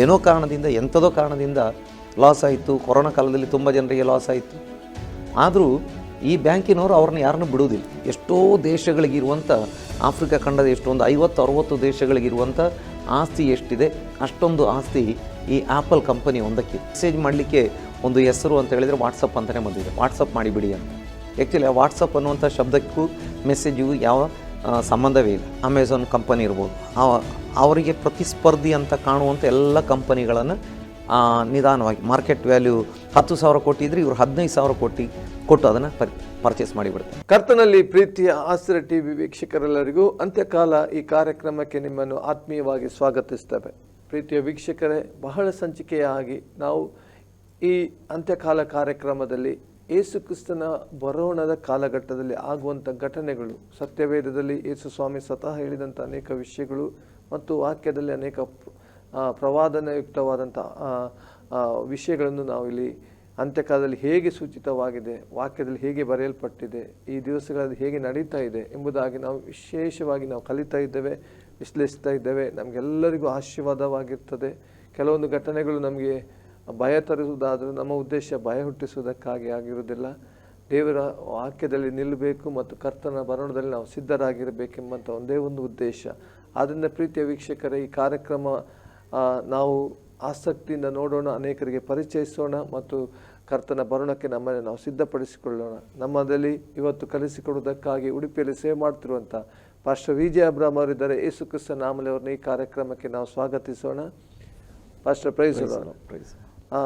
ಏನೋ ಕಾರಣದಿಂದ, ಎಂಥದೋ ಕಾರಣದಿಂದ ಲಾಸ್ ಆಯಿತು. ಕೊರೋನಾ ಕಾಲದಲ್ಲಿ ತುಂಬ ಜನರಿಗೆ ಲಾಸ್ ಆಯಿತು. ಆದರೂ ಈ ಬ್ಯಾಂಕಿನವರು ಅವ್ರನ್ನ ಯಾರನ್ನೂ ಬಿಡುವುದಿಲ್ಲ. ಎಷ್ಟೋ ದೇಶಗಳಿಗಿರುವಂಥ, ಆಫ್ರಿಕಾ ಖಂಡದ ಎಷ್ಟೊಂದು, ಐವತ್ತು, ಅರುವತ್ತು ದೇಶಗಳಿಗಿರುವಂಥ ಆಸ್ತಿ ಎಷ್ಟಿದೆ, ಅಷ್ಟೊಂದು ಆಸ್ತಿ ಈ ಆ್ಯಪಲ್ ಕಂಪನಿ ಒಂದಕ್ಕೆ. ಮೆಸೇಜ್ ಮಾಡಲಿಕ್ಕೆ ಒಂದು ಹೆಸರು ಅಂತ ಹೇಳಿದರೆ ವಾಟ್ಸಪ್ ಅಂತಲೇ ಬಂದಿದೆ. ವಾಟ್ಸಪ್ ಮಾಡಿಬಿಡಿ ಅಂತ. ಆ್ಯಕ್ಚುಲಿ ಆ ವಾಟ್ಸಪ್ ಅನ್ನುವಂಥ ಶಬ್ದಕ್ಕೂ ಮೆಸೇಜಿಗೂ ಯಾವ ಸಂಬಂಧವೇ ಇಲ್ಲ. ಅಮೆಝಾನ್ ಕಂಪನಿ ಇರ್ಬೋದು. ಅವರಿಗೆ ಪ್ರತಿಸ್ಪರ್ಧಿ ಅಂತ ಕಾಣುವಂಥ ಎಲ್ಲ ಕಂಪನಿಗಳನ್ನು ನಿಧಾನವಾಗಿ ಮಾರ್ಕೆಟ್ ವ್ಯಾಲ್ಯೂ ಹತ್ತು ಸಾವಿರ ಕೋಟಿ ಇದ್ರೆ ಇವರು ಹದಿನೈದು ಸಾವಿರ ಕೋಟಿ ಕೊಟ್ಟು ಅದನ್ನು ಪರ್ಚೇಸ್ ಮಾಡಿಬಿಡ್ತಾರೆ. ಕರ್ತನಲ್ಲಿ ಪ್ರೀತಿಯ ಆಸರ ಟಿ ವಿ ವೀಕ್ಷಕರೆಲ್ಲರಿಗೂ ಅಂತ್ಯಕಾಲ ಈ ಕಾರ್ಯಕ್ರಮಕ್ಕೆ ನಿಮ್ಮನ್ನು ಆತ್ಮೀಯವಾಗಿ ಸ್ವಾಗತಿಸ್ತೇವೆ. ಪ್ರೀತಿಯ ವೀಕ್ಷಕರೇ, ಬಹಳ ಸಂಚಿಕೆಯಾಗಿ ನಾವು ಈ ಅಂತ್ಯಕಾಲ ಕಾರ್ಯಕ್ರಮದಲ್ಲಿ ಯೇಸು ಕ್ರಿಸ್ತನ ಬರೋಣದ ಕಾಲಘಟ್ಟದಲ್ಲಿ ಆಗುವಂಥ ಘಟನೆಗಳು, ಸತ್ಯವೇದದಲ್ಲಿ ಯೇಸು ಸ್ವಾಮಿ ಸ್ವತಃ ಹೇಳಿದಂಥ ಅನೇಕ ವಿಷಯಗಳು ಮತ್ತು ವಾಕ್ಯದಲ್ಲಿ ಅನೇಕ ಪ್ರವಾದನಯುಕ್ತವಾದಂಥ ವಿಷಯಗಳನ್ನು ನಾವು ಇಲ್ಲಿ ಅಂತ್ಯಕಾಲದಲ್ಲಿ ಹೇಗೆ ಸೂಚಿತವಾಗಿದೆ, ವಾಕ್ಯದಲ್ಲಿ ಹೇಗೆ ಬರೆಯಲ್ಪಟ್ಟಿದೆ, ಈ ದಿವಸಗಳಲ್ಲಿ ಹೇಗೆ ನಡೀತಾ ಇದೆ ಎಂಬುದಾಗಿ ನಾವು ವಿಶೇಷವಾಗಿ ನಾವು ಕಲಿತಾ ಇದ್ದೇವೆ, ವಿಶ್ಲೇಷಿಸ್ತಾ ಇದ್ದೇವೆ. ನಮಗೆಲ್ಲರಿಗೂ ಆಶೀರ್ವಾದವಾಗಿರ್ತದೆ. ಕೆಲವೊಂದು ಘಟನೆಗಳು ನಮಗೆ ಭಯ ತರಿಸುವುದಾದರೂ ನಮ್ಮ ಉದ್ದೇಶ ಭಯ ಹುಟ್ಟಿಸುವುದಕ್ಕಾಗಿ ಆಗಿರುವುದಿಲ್ಲ. ದೇವರ ವಾಕ್ಯದಲ್ಲಿ ನಿಲ್ಲಬೇಕು ಮತ್ತು ಕರ್ತನ ಭರಣದಲ್ಲಿ ನಾವು ಸಿದ್ಧರಾಗಿರಬೇಕೆಂಬಂಥ ಒಂದೇ ಒಂದು ಉದ್ದೇಶ. ಆದ್ದರಿಂದ ಪ್ರೀತಿಯ ವೀಕ್ಷಕರೇ ಈ ಕಾರ್ಯಕ್ರಮ ನಾವು ಆಸಕ್ತಿಯಿಂದ ನೋಡೋಣ ಅನೇಕರಿಗೆ ಪರಿಚಯಿಸೋಣ ಮತ್ತು ಕರ್ತನ ಭರಣಕ್ಕೆ ನಮ್ಮನ್ನು ನಾವು ಸಿದ್ಧಪಡಿಸಿಕೊಳ್ಳೋಣ. ನಮ್ಮದಲ್ಲಿ ಇವತ್ತು ಕಲಿಸಿಕೊಡುವುದಕ್ಕಾಗಿ ಉಡುಪಿಯಲ್ಲಿ ಸೇವೆ ಮಾಡ್ತಿರುವಂಥ ಪಾಸ್ಟರ್ ವಿಜಯ ಅಬ್ರಾಮ್ ಅವರಿದ್ದಾರೆ. ಯೇಸು ಕ್ರಿಸ್ತ ನಾಮಲೆ ಅವ್ರನ್ನ ಈ ಕಾರ್ಯಕ್ರಮಕ್ಕೆ ನಾವು ಸ್ವಾಗತಿಸೋಣ. ಪಾಸ್ಟರ್ ಪ್ರೈಸ್ ಆ,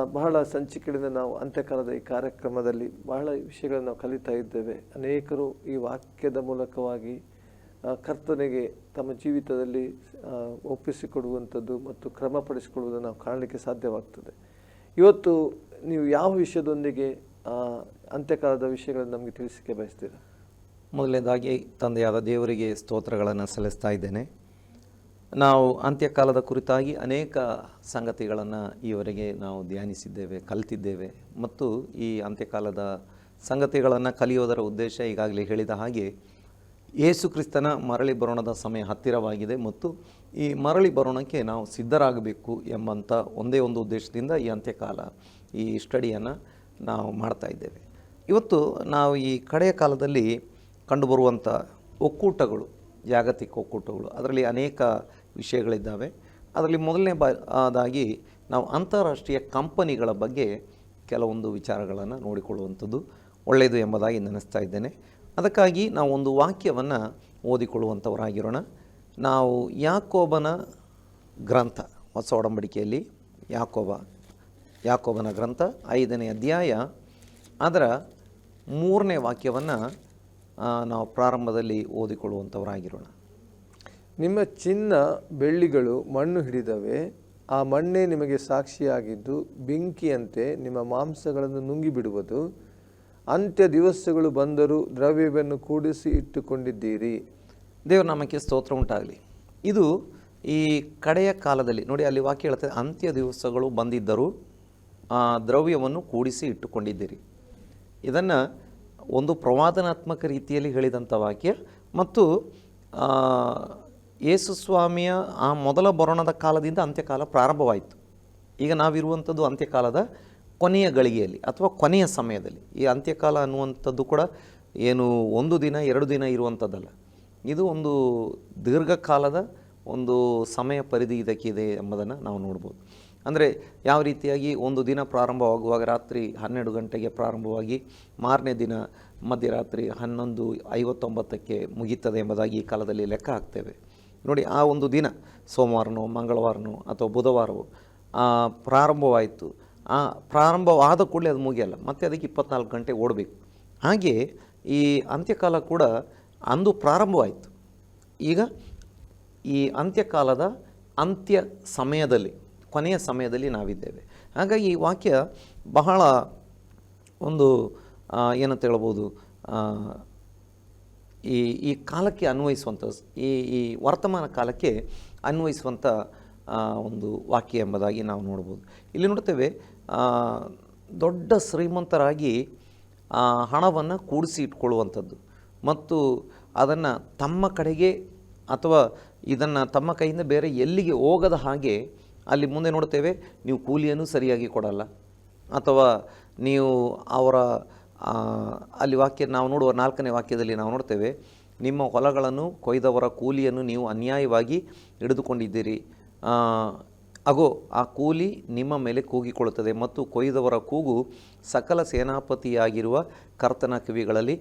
ಬಹಳ ಸಂಚಿಕೆಗಳಿಂದ ನಾವು ಅಂತ್ಯಕಾಲದ ಈ ಕಾರ್ಯಕ್ರಮದಲ್ಲಿ ಬಹಳ ವಿಷಯಗಳನ್ನು ನಾವು ಕಲಿತಾ ಇದ್ದೇವೆ. ಅನೇಕರು ಈ ವಾಕ್ಯದ ಮೂಲಕವಾಗಿ ಕರ್ತನೆಗೆ ತಮ್ಮ ಜೀವಿತದಲ್ಲಿ ಒಪ್ಪಿಸಿಕೊಡುವಂಥದ್ದು ಮತ್ತು ಕ್ರಮಪಡಿಸಿಕೊಳ್ಳುವುದನ್ನು ನಾವು ಕಾಣಲಿಕ್ಕೆ ಸಾಧ್ಯವಾಗ್ತದೆ. ಇವತ್ತು ನೀವು ಯಾವ ವಿಷಯದೊಂದಿಗೆ ಅಂತ್ಯಕಾಲದ ವಿಷಯಗಳನ್ನು ನಮಗೆ ತಿಳಿಸಿಕೆ ಬಯಸ್ತೀರಾ? ಮೊದಲನೇದಾಗಿ, ತಂದೆಯಾದ ದೇವರಿಗೆ ಸ್ತೋತ್ರಗಳನ್ನು ಸಲ್ಲಿಸ್ತಾ ಇದ್ದೇನೆ. ನಾವು ಅಂತ್ಯಕಾಲದ ಕುರಿತಾಗಿ ಅನೇಕ ಸಂಗತಿಗಳನ್ನು ಈವರೆಗೆ ನಾವು ಧ್ಯಾನಿಸಿದ್ದೇವೆ, ಕಲಿತಿದ್ದೇವೆ. ಮತ್ತು ಈ ಅಂತ್ಯಕಾಲದ ಸಂಗತಿಗಳನ್ನು ಕಲಿಯೋದರ ಉದ್ದೇಶ ಈಗಾಗಲೇ ಹೇಳಿದ ಹಾಗೆ ಯೇಸು ಕ್ರಿಸ್ತನ ಮರಳಿ ಬರೋಣದ ಸಮಯ ಹತ್ತಿರವಾಗಿದೆ ಮತ್ತು ಈ ಮರಳಿ ಬರೋಣಕ್ಕೆ ನಾವು ಸಿದ್ಧರಾಗಬೇಕು ಎಂಬಂಥ ಒಂದೇ ಒಂದು ಉದ್ದೇಶದಿಂದ ಈ ಅಂತ್ಯಕಾಲ ಈ ಸ್ಟಡಿಯನ್ನು ನಾವು ಮಾಡ್ತಾ ಇದ್ದೇವೆ. ಇವತ್ತು ನಾವು ಈ ಕಡೆಯ ಕಾಲದಲ್ಲಿ ಕಂಡುಬರುವಂಥ ಒಕ್ಕೂಟಗಳು ಜಾಗತಿಕ ಒಕ್ಕೂಟಗಳು. ಅದರಲ್ಲಿ ಅನೇಕ ವಿಷಯಗಳಿದ್ದಾವೆ. ಅದರಲ್ಲಿ ಮೊದಲನೇ ಬದಾಗಿ ನಾವು ಅಂತಾರಾಷ್ಟ್ರೀಯ ಕಂಪನಿಗಳ ಬಗ್ಗೆ ಕೆಲವೊಂದು ವಿಚಾರಗಳನ್ನು ನೋಡಿಕೊಳ್ಳುವಂಥದ್ದು ಒಳ್ಳೆಯದು ಎಂಬುದಾಗಿ ನೆನೆಸ್ತಾ ಇದ್ದೇನೆ. ಅದಕ್ಕಾಗಿ ನಾವು ಒಂದು ವಾಕ್ಯವನ್ನು ಓದಿಕೊಳ್ಳುವಂಥವರಾಗಿರೋಣ. ನಾವು ಯಾಕೋಬನ ಗ್ರಂಥ, ಹೊಸ ಒಡಂಬಡಿಕೆಯಲ್ಲಿ ಯಾಕೋಬ, ಯಾಕೋಬನ ಗ್ರಂಥ ಐದನೇ ಅಧ್ಯಾಯ ಅದರ ಮೂರನೇ ವಾಕ್ಯವನ್ನು ನಾವು ಪ್ರಾರಂಭದಲ್ಲಿ ಓದಿಕೊಳ್ಳುವಂಥವರಾಗಿರೋಣ. ನಿಮ್ಮ ಚಿನ್ನ ಬೆಳ್ಳಿಗಳು ಮಣ್ಣು ಹಿಡಿದವೆ ಆ ಮಣ್ಣೇ ನಿಮಗೆ ಸಾಕ್ಷಿಯಾಗಿದ್ದು ಬೆಂಕಿಯಂತೆ ನಿಮ್ಮ ಮಾಂಸಗಳನ್ನು ನುಂಗಿಬಿಡುವುದು. ಅಂತ್ಯ ದಿವಸಗಳು ಬಂದರೂ ದ್ರವ್ಯವನ್ನು ಕೂಡಿಸಿ ಇಟ್ಟುಕೊಂಡಿದ್ದೀರಿ. ದೇವರ ನಾಮಕ್ಕೆ ಸ್ತೋತ್ರ ಉಂಟಾಗಲಿ. ಇದು ಈ ಕಡೆಯ ಕಾಲದಲ್ಲಿ ನೋಡಿ ಅಲ್ಲಿ ವಾಕ್ಯ ಹೇಳ್ತದೆ ಅಂತ್ಯ ದಿವಸಗಳು ಬಂದಿದ್ದರೂ ಆ ದ್ರವ್ಯವನ್ನು ಕೂಡಿಸಿ ಇಟ್ಟುಕೊಂಡಿದ್ದೀರಿ. ಇದನ್ನು ಒಂದು ಪ್ರವಾದನಾತ್ಮಕ ರೀತಿಯಲ್ಲಿ ಹೇಳಿದಂಥ ವಾಕ್ಯ. ಮತ್ತು ಯೇಸುಸ್ವಾಮಿಯ ಯೇಸು ಸ್ವಾಮಿಯ ಆ ಮೊದಲ ಬರೋಣದ ಕಾಲದಿಂದ ಅಂತ್ಯಕಾಲ ಪ್ರಾರಂಭವಾಯಿತು. ಈಗ ನಾವಿರುವಂಥದ್ದು ಅಂತ್ಯಕಾಲದ ಕೊನೆಯ ಗಳಿಗೆಯಲ್ಲಿ ಅಥವಾ ಕೊನೆಯ ಸಮಯದಲ್ಲಿ. ಈ ಅಂತ್ಯಕಾಲ ಅನ್ನುವಂಥದ್ದು ಕೂಡ ಏನು ಒಂದು ದಿನ, ಎರಡು ದಿನ ಇರುವಂಥದ್ದಲ್ಲ. ಇದು ಒಂದು ದೀರ್ಘಕಾಲದ ಒಂದು ಸಮಯ ಪರಿಧಿ ಇದಕ್ಕಿದೆ ಎಂಬುದನ್ನು ನಾವು ನೋಡ್ಬೋದು. ಅಂದರೆ ಯಾವ ರೀತಿಯಾಗಿ ಒಂದು ದಿನ ಪ್ರಾರಂಭವಾಗುವಾಗ ರಾತ್ರಿ ಹನ್ನೆರಡು ಗಂಟೆಗೆ ಪ್ರಾರಂಭವಾಗಿ ಮಾರನೇ ದಿನ ಮಧ್ಯರಾತ್ರಿ ಹನ್ನೊಂದು ಐವತ್ತೊಂಬತ್ತಕ್ಕೆ ಮುಗೀತದೆ ಎಂಬುದಾಗಿ ಈ ಕಾಲದಲ್ಲಿ ಲೆಕ್ಕ ಹಾಕ್ತೇವೆ. ನೋಡಿ, ಆ ಒಂದು ದಿನ, ಸೋಮವಾರನೋ, ಮಂಗಳವಾರನೋ ಅಥವಾ ಬುಧವಾರವೋ ಪ್ರಾರಂಭವಾಯಿತು. ಆ ಪ್ರಾರಂಭವಾದ ಕೂಡಲೇ ಅದು ಮುಗಿಯಲ್ಲ. ಮತ್ತೆ ಅದಕ್ಕೆ ಇಪ್ಪತ್ನಾಲ್ಕು ಗಂಟೆ ಓಡಬೇಕು. ಹಾಗೆ ಈ ಅಂತ್ಯಕಾಲ ಕೂಡ ಅಂದು ಪ್ರಾರಂಭವಾಯಿತು. ಈಗ ಈ ಅಂತ್ಯಕಾಲದ ಅಂತ್ಯ ಸಮಯದಲ್ಲಿ ಕೊನೆಯ ಸಮಯದಲ್ಲಿ ನಾವಿದ್ದೇವೆ. ಹಾಗಾಗಿ ಈ ವಾಕ್ಯ ಬಹಳ ಒಂದು ಏನಂತ ಹೇಳ್ಬೋದು ಈ ಈ ಕಾಲಕ್ಕೆ ಅನ್ವಯಿಸುವಂಥ, ಈ ಈ ವರ್ತಮಾನ ಕಾಲಕ್ಕೆ ಅನ್ವಯಿಸುವಂಥ ಒಂದು ವಾಕ್ಯ ಎಂಬುದಾಗಿ ನಾವು ನೋಡ್ಬೋದು. ಇಲ್ಲಿ ನೋಡ್ತೇವೆ ದೊಡ್ಡ ಶ್ರೀಮಂತರಾಗಿ ಹಣವನ್ನು ಕೂಡಿಸಿ ಇಟ್ಕೊಳ್ಳುವಂಥದ್ದು ಮತ್ತು ಅದನ್ನು ತಮ್ಮ ಕಡೆಗೆ ಅಥವಾ ಇದನ್ನು ತಮ್ಮ ಕೈಯಿಂದ ಬೇರೆ ಎಲ್ಲಿಗೆ ಹೋಗದ ಹಾಗೆ ಅಲ್ಲಿ ಮುಂದೆ ನೋಡ್ತೇವೆ, ನೀವು ಕೂಲಿಯನ್ನು ಸರಿಯಾಗಿ ಕೊಡಲ್ಲ. ಅಥವಾ ನೀವು ಅವರ ಅಲ್ಲಿ ವಾಕ್ಯ ನಾವು ನೋಡುವ ನಾಲ್ಕನೇ ವಾಕ್ಯದಲ್ಲಿ ನಾವು ನೋಡ್ತೇವೆ, ನಿಮ್ಮ ಹೊಲಗಳನ್ನು ಕೊಯ್ದವರ ಕೂಲಿಯನ್ನು ನೀವು ಅನ್ಯಾಯವಾಗಿ ಹಿಡಿದುಕೊಂಡಿದ್ದೀರಿ. ಅಗೋ, ಆ ಕೂಲಿ ನಿಮ್ಮ ಮೇಲೆ ಕೂಗಿಕೊಳ್ಳುತ್ತದೆ ಮತ್ತು ಕೊಯ್ದವರ ಕೂಗು ಸಕಲ ಸೇನಾಪತಿಯಾಗಿರುವ ಕರ್ತನ ಕಿವಿಗಳಲ್ಲಿ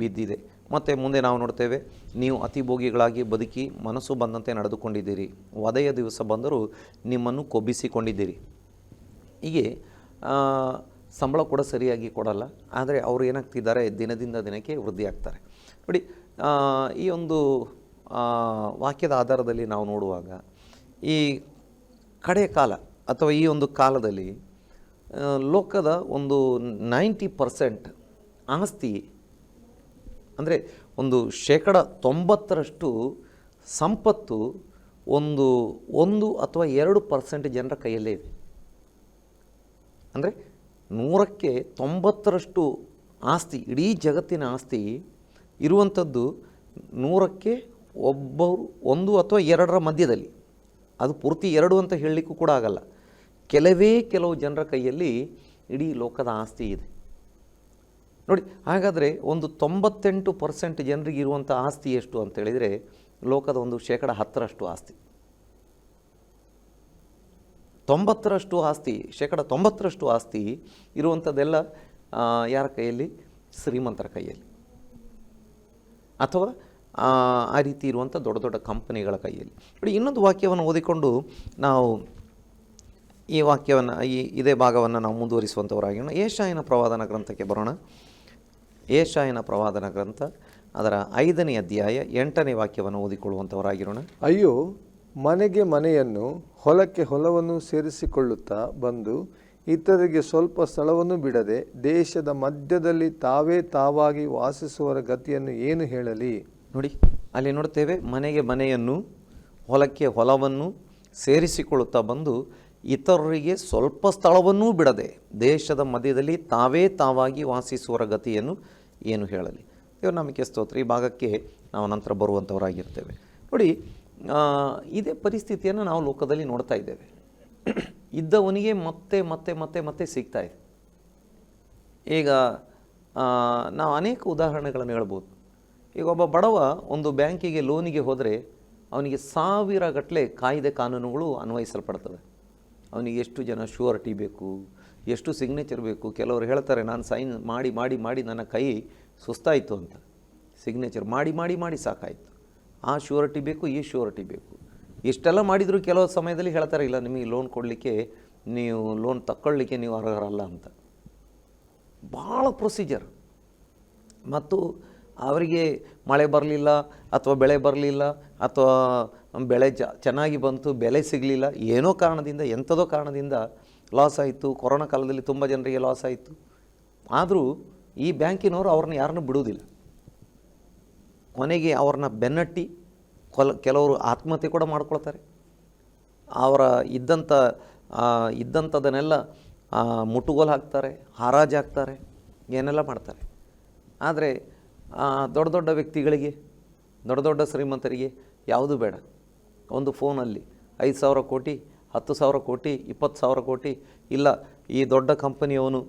ಬಿದ್ದಿದೆ. ಮತ್ತು ಮುಂದೆ ನಾವು ನೋಡ್ತೇವೆ, ನೀವು ಅತಿ ಭೋಗಿಗಳಾಗಿ ಬದುಕಿ ಮನಸ್ಸು ಬಂದಂತೆ ನಡೆದುಕೊಂಡಿದ್ದೀರಿ. ವಧೆಯ ದಿವಸ ಬಂದರೂ ನಿಮ್ಮನ್ನು ಕೊಬ್ಬಿಸಿಕೊಂಡಿದ್ದೀರಿ. ಹೀಗೆ ಸಂಬಳ ಕೂಡ ಸರಿಯಾಗಿ ಕೊಡಲ್ಲ, ಆದರೆ ಅವರು ಏನಾಗ್ತಿದ್ದಾರೆ, ದಿನದಿಂದ ದಿನಕ್ಕೆ ವೃದ್ಧಿಯಾಗ್ತಾರೆ. ನೋಡಿ ಈ ಒಂದು ವಾಕ್ಯದ ಆಧಾರದಲ್ಲಿ ನಾವು ನೋಡುವಾಗ, ಈ ಕಡೆಯ ಕಾಲ ಅಥವಾ ಈ ಒಂದು ಕಾಲದಲ್ಲಿ ಲೋಕದ ಒಂದು ನೈಂಟಿ ಪರ್ಸೆಂಟ್ ಆಸ್ತಿ ಅಂದರೆ ಒಂದು ಶೇಕಡ ತೊಂಬತ್ತರಷ್ಟು ಸಂಪತ್ತು ಒಂದು ಒಂದು ಅಥವಾ ಎರಡು ಪರ್ಸೆಂಟ್ ಜನರ ಕೈಯಲ್ಲೇ ಇದೆ. ಅಂದರೆ ನೂರಕ್ಕೆ ತೊಂಬತ್ತರಷ್ಟು ಆಸ್ತಿ, ಇಡೀ ಜಗತ್ತಿನ ಆಸ್ತಿ ಇರುವಂಥದ್ದು ನೂರಕ್ಕೆ ಒಬ್ಬರು, ಒಂದು ಅಥವಾ ಎರಡರ ಮಧ್ಯದಲ್ಲಿ. ಅದು ಪೂರ್ತಿ ಎರಡು ಅಂತ ಹೇಳಲಿಕ್ಕೂ ಕೂಡ ಆಗಲ್ಲ. ಕೆಲವೇ ಕೆಲವು ಜನರ ಕೈಯಲ್ಲಿ ಇಡೀ ಲೋಕದ ಆಸ್ತಿ ಇದೆ. ನೋಡಿ ಹಾಗಾದರೆ ಒಂದು ತೊಂಬತ್ತೆಂಟು ಪರ್ಸೆಂಟ್ ಜನರಿಗೆ ಇರುವಂಥ ಆಸ್ತಿ ಎಷ್ಟು ಅಂತ ಹೇಳಿದರೆ ಲೋಕದ ಒಂದು ಶೇಕಡ ಹತ್ತರಷ್ಟು ಆಸ್ತಿ. ತೊಂಬತ್ತರಷ್ಟು ಆಸ್ತಿ ಶೇಕಡ ತೊಂಬತ್ತರಷ್ಟು ಆಸ್ತಿ ಇರುವಂಥದ್ದೆಲ್ಲ ಯಾರ ಕೈಯಲ್ಲಿ? ಶ್ರೀಮಂತರ ಕೈಯಲ್ಲಿ. ಅಥವಾ ಆ, ಆ ರೀತಿ ಇರುವಂಥ ದೊಡ್ಡ ದೊಡ್ಡ ಕಂಪನಿಗಳ ಕೈಯಲ್ಲಿ. ನೋಡಿ ಇನ್ನೊಂದು ವಾಕ್ಯವನ್ನು ಓದಿಕೊಂಡು ನಾವು ಈ ವಾಕ್ಯವನ್ನು ಈ ಇದೇ ಭಾಗವನ್ನು ನಾವು ಮುಂದುವರಿಸುವಂಥವರಾಗಿರೋಣ ಏಷಾಯನ ಪ್ರವಾದನ ಗ್ರಂಥಕ್ಕೆ ಬರೋಣ. ಏಷಾಯನ ಪ್ರವಾದನ ಗ್ರಂಥ ಅದರ ಐದನೇ ಅಧ್ಯಾಯ ಎಂಟನೇ ವಾಕ್ಯವನ್ನು ಓದಿಕೊಳ್ಳುವಂಥವರಾಗಿರೋಣ ಅಯ್ಯೋ ಮನೆಗೆ ಮನೆಯನ್ನು ಹೊಲಕ್ಕೆ ಹೊಲವನ್ನು ಸೇರಿಸಿಕೊಳ್ಳುತ್ತಾ ಬಂದು ಇತರಿಗೆ ಸ್ವಲ್ಪ ಸ್ಥಳವನ್ನು ಬಿಡದೆ ದೇಶದ ಮಧ್ಯದಲ್ಲಿ ತಾವೇ ತಾವಾಗಿ ವಾಸಿಸುವರ ಗತಿಯನ್ನು ಏನು ಹೇಳಲಿ? ನೋಡಿ ಅಲ್ಲಿ ನೋಡ್ತೇವೆ ಮನೆಗೆ ಮನೆಯನ್ನು ಹೊಲಕ್ಕೆ ಹೊಲವನ್ನು ಸೇರಿಸಿಕೊಳ್ಳುತ್ತಾ ಬಂದು ಇತರರಿಗೆ ಸ್ವಲ್ಪ ಸ್ಥಳವನ್ನೂ ಬಿಡದೆ ದೇಶದ ಮಧ್ಯದಲ್ಲಿ ತಾವೇ ತಾವಾಗಿ ವಾಸಿಸುವರ ಗತಿಯನ್ನು ಏನು ಹೇಳಲಿ. ದೇವ್ರ ನಂಬಿಕೆ ಸ್ತೋತ್ರ. ಈ ಭಾಗಕ್ಕೆ ನಾವು ನಂತರ ಬರುವಂಥವರಾಗಿರ್ತೇವೆ. ನೋಡಿ ಇದೇ ಪರಿಸ್ಥಿತಿಯನ್ನು ನಾವು ಲೋಕದಲ್ಲಿ ನೋಡ್ತಾ ಇದ್ದೇವೆ. ಇದ್ದವನಿಗೆ ಮತ್ತೆ ಮತ್ತೆ ಮತ್ತೆ ಮತ್ತೆ ಸಿಗ್ತಾ ಇದೆ. ಈಗ ನಾವು ಅನೇಕ ಉದಾಹರಣೆಗಳನ್ನು ಹೇಳ್ಬೋದು. ಈಗ ಒಬ್ಬ ಬಡವ ಒಂದು ಬ್ಯಾಂಕಿಗೆ ಲೋನಿಗೆ ಹೋದರೆ ಅವನಿಗೆ ಸಾವಿರ ಗಟ್ಟಲೆ ಕಾಯ್ದೆ ಕಾನೂನುಗಳು ಅನ್ವಯಿಸಲ್ಪಡ್ತವೆ. ಅವನಿಗೆ ಎಷ್ಟು ಜನ ಶ್ಯೂರಿಟಿ ಬೇಕು? ಎಷ್ಟು ಸಿಗ್ನೇಚರ್ ಬೇಕು? ಕೆಲವರು ಹೇಳ್ತಾರೆ, ನಾನು ಸೈನ್ ಮಾಡಿ ಮಾಡಿ ಮಾಡಿ ನನ್ನ ಕೈ ಸುಸ್ತಾಯಿತು ಅಂತ. ಸಿಗ್ನೇಚರ್ ಮಾಡಿ ಮಾಡಿ ಮಾಡಿ ಸಾಕಾಯಿತು. ಆ ಶ್ಯೂರಿಟಿ ಬೇಕು, ಈ ಶ್ಯೂರಿಟಿ ಬೇಕು. ಇಷ್ಟೆಲ್ಲ ಮಾಡಿದರೂ ಕೆಲವು ಸಮಯದಲ್ಲಿ ಹೇಳ್ತಾರೆ, ಇಲ್ಲ, ನಿಮಗೆ ಲೋನ್ ಕೊಡಲಿಕ್ಕೆ, ನೀವು ಲೋನ್ ತಕ್ಕೊಳ್ಳಿಕ್ಕೆ ನೀವು ಅರ್ಹರಲ್ಲ ಅಂತ. ಭಾಳ ಪ್ರೊಸೀಜರ್ ಮತ್ತು ಅವರಿಗೆ ಮಳೆ ಬರಲಿಲ್ಲ, ಅಥವಾ ಬೆಳೆ ಬರಲಿಲ್ಲ, ಅಥವಾ ಬೆಳೆ ಚೆನ್ನಾಗಿ ಬಂತು, ಬೆಲೆ ಸಿಗಲಿಲ್ಲ, ಏನೋ ಕಾರಣದಿಂದ, ಎಂಥದೋ ಕಾರಣದಿಂದ ಲಾಸ್ ಆಯಿತು, ಕೊರೋನಾ ಕಾಲದಲ್ಲಿ ತುಂಬ ಜನರಿಗೆ ಲಾಸ್ ಆಯಿತು. ಆದರೂ ಈ ಬ್ಯಾಂಕಿನವರು ಅವ್ರನ್ನ ಯಾರನ್ನೂ ಬಿಡುವುದಿಲ್ಲ. ಕೊನೆಗೆ ಅವ್ರನ್ನ ಬೆನ್ನಟ್ಟಿ ಕೊಲ, ಕೆಲವರು ಆತ್ಮಹತ್ಯೆ ಕೂಡ ಮಾಡ್ಕೊಳ್ತಾರೆ. ಅವರ ಇದ್ದಂಥ ಇದ್ದಂಥದನ್ನೆಲ್ಲ ಮುಟ್ಟುಗೋಲು ಹಾಕ್ತಾರೆ, ಹರಾಜು ಹಾಕ್ತಾರೆ, ಏನೆಲ್ಲ ಮಾಡ್ತಾರೆ. ಆದರೆ ದೊಡ್ಡ ದೊಡ್ಡ ವ್ಯಕ್ತಿಗಳಿಗೆ, ದೊಡ್ಡ ದೊಡ್ಡ ಶ್ರೀಮಂತರಿಗೆ ಯಾವುದೂ ಬೇಡ. ಒಂದು ಫೋನಲ್ಲಿ ಐದು ಸಾವಿರ ಕೋಟಿ ಹತ್ತು ಸಾವಿರ ಕೋಟಿ, ಇಪ್ಪತ್ತು ಸಾವಿರ ಕೋಟಿ, ಇಲ್ಲ ಈ ದೊಡ್ಡ ಕಂಪನಿಯವನು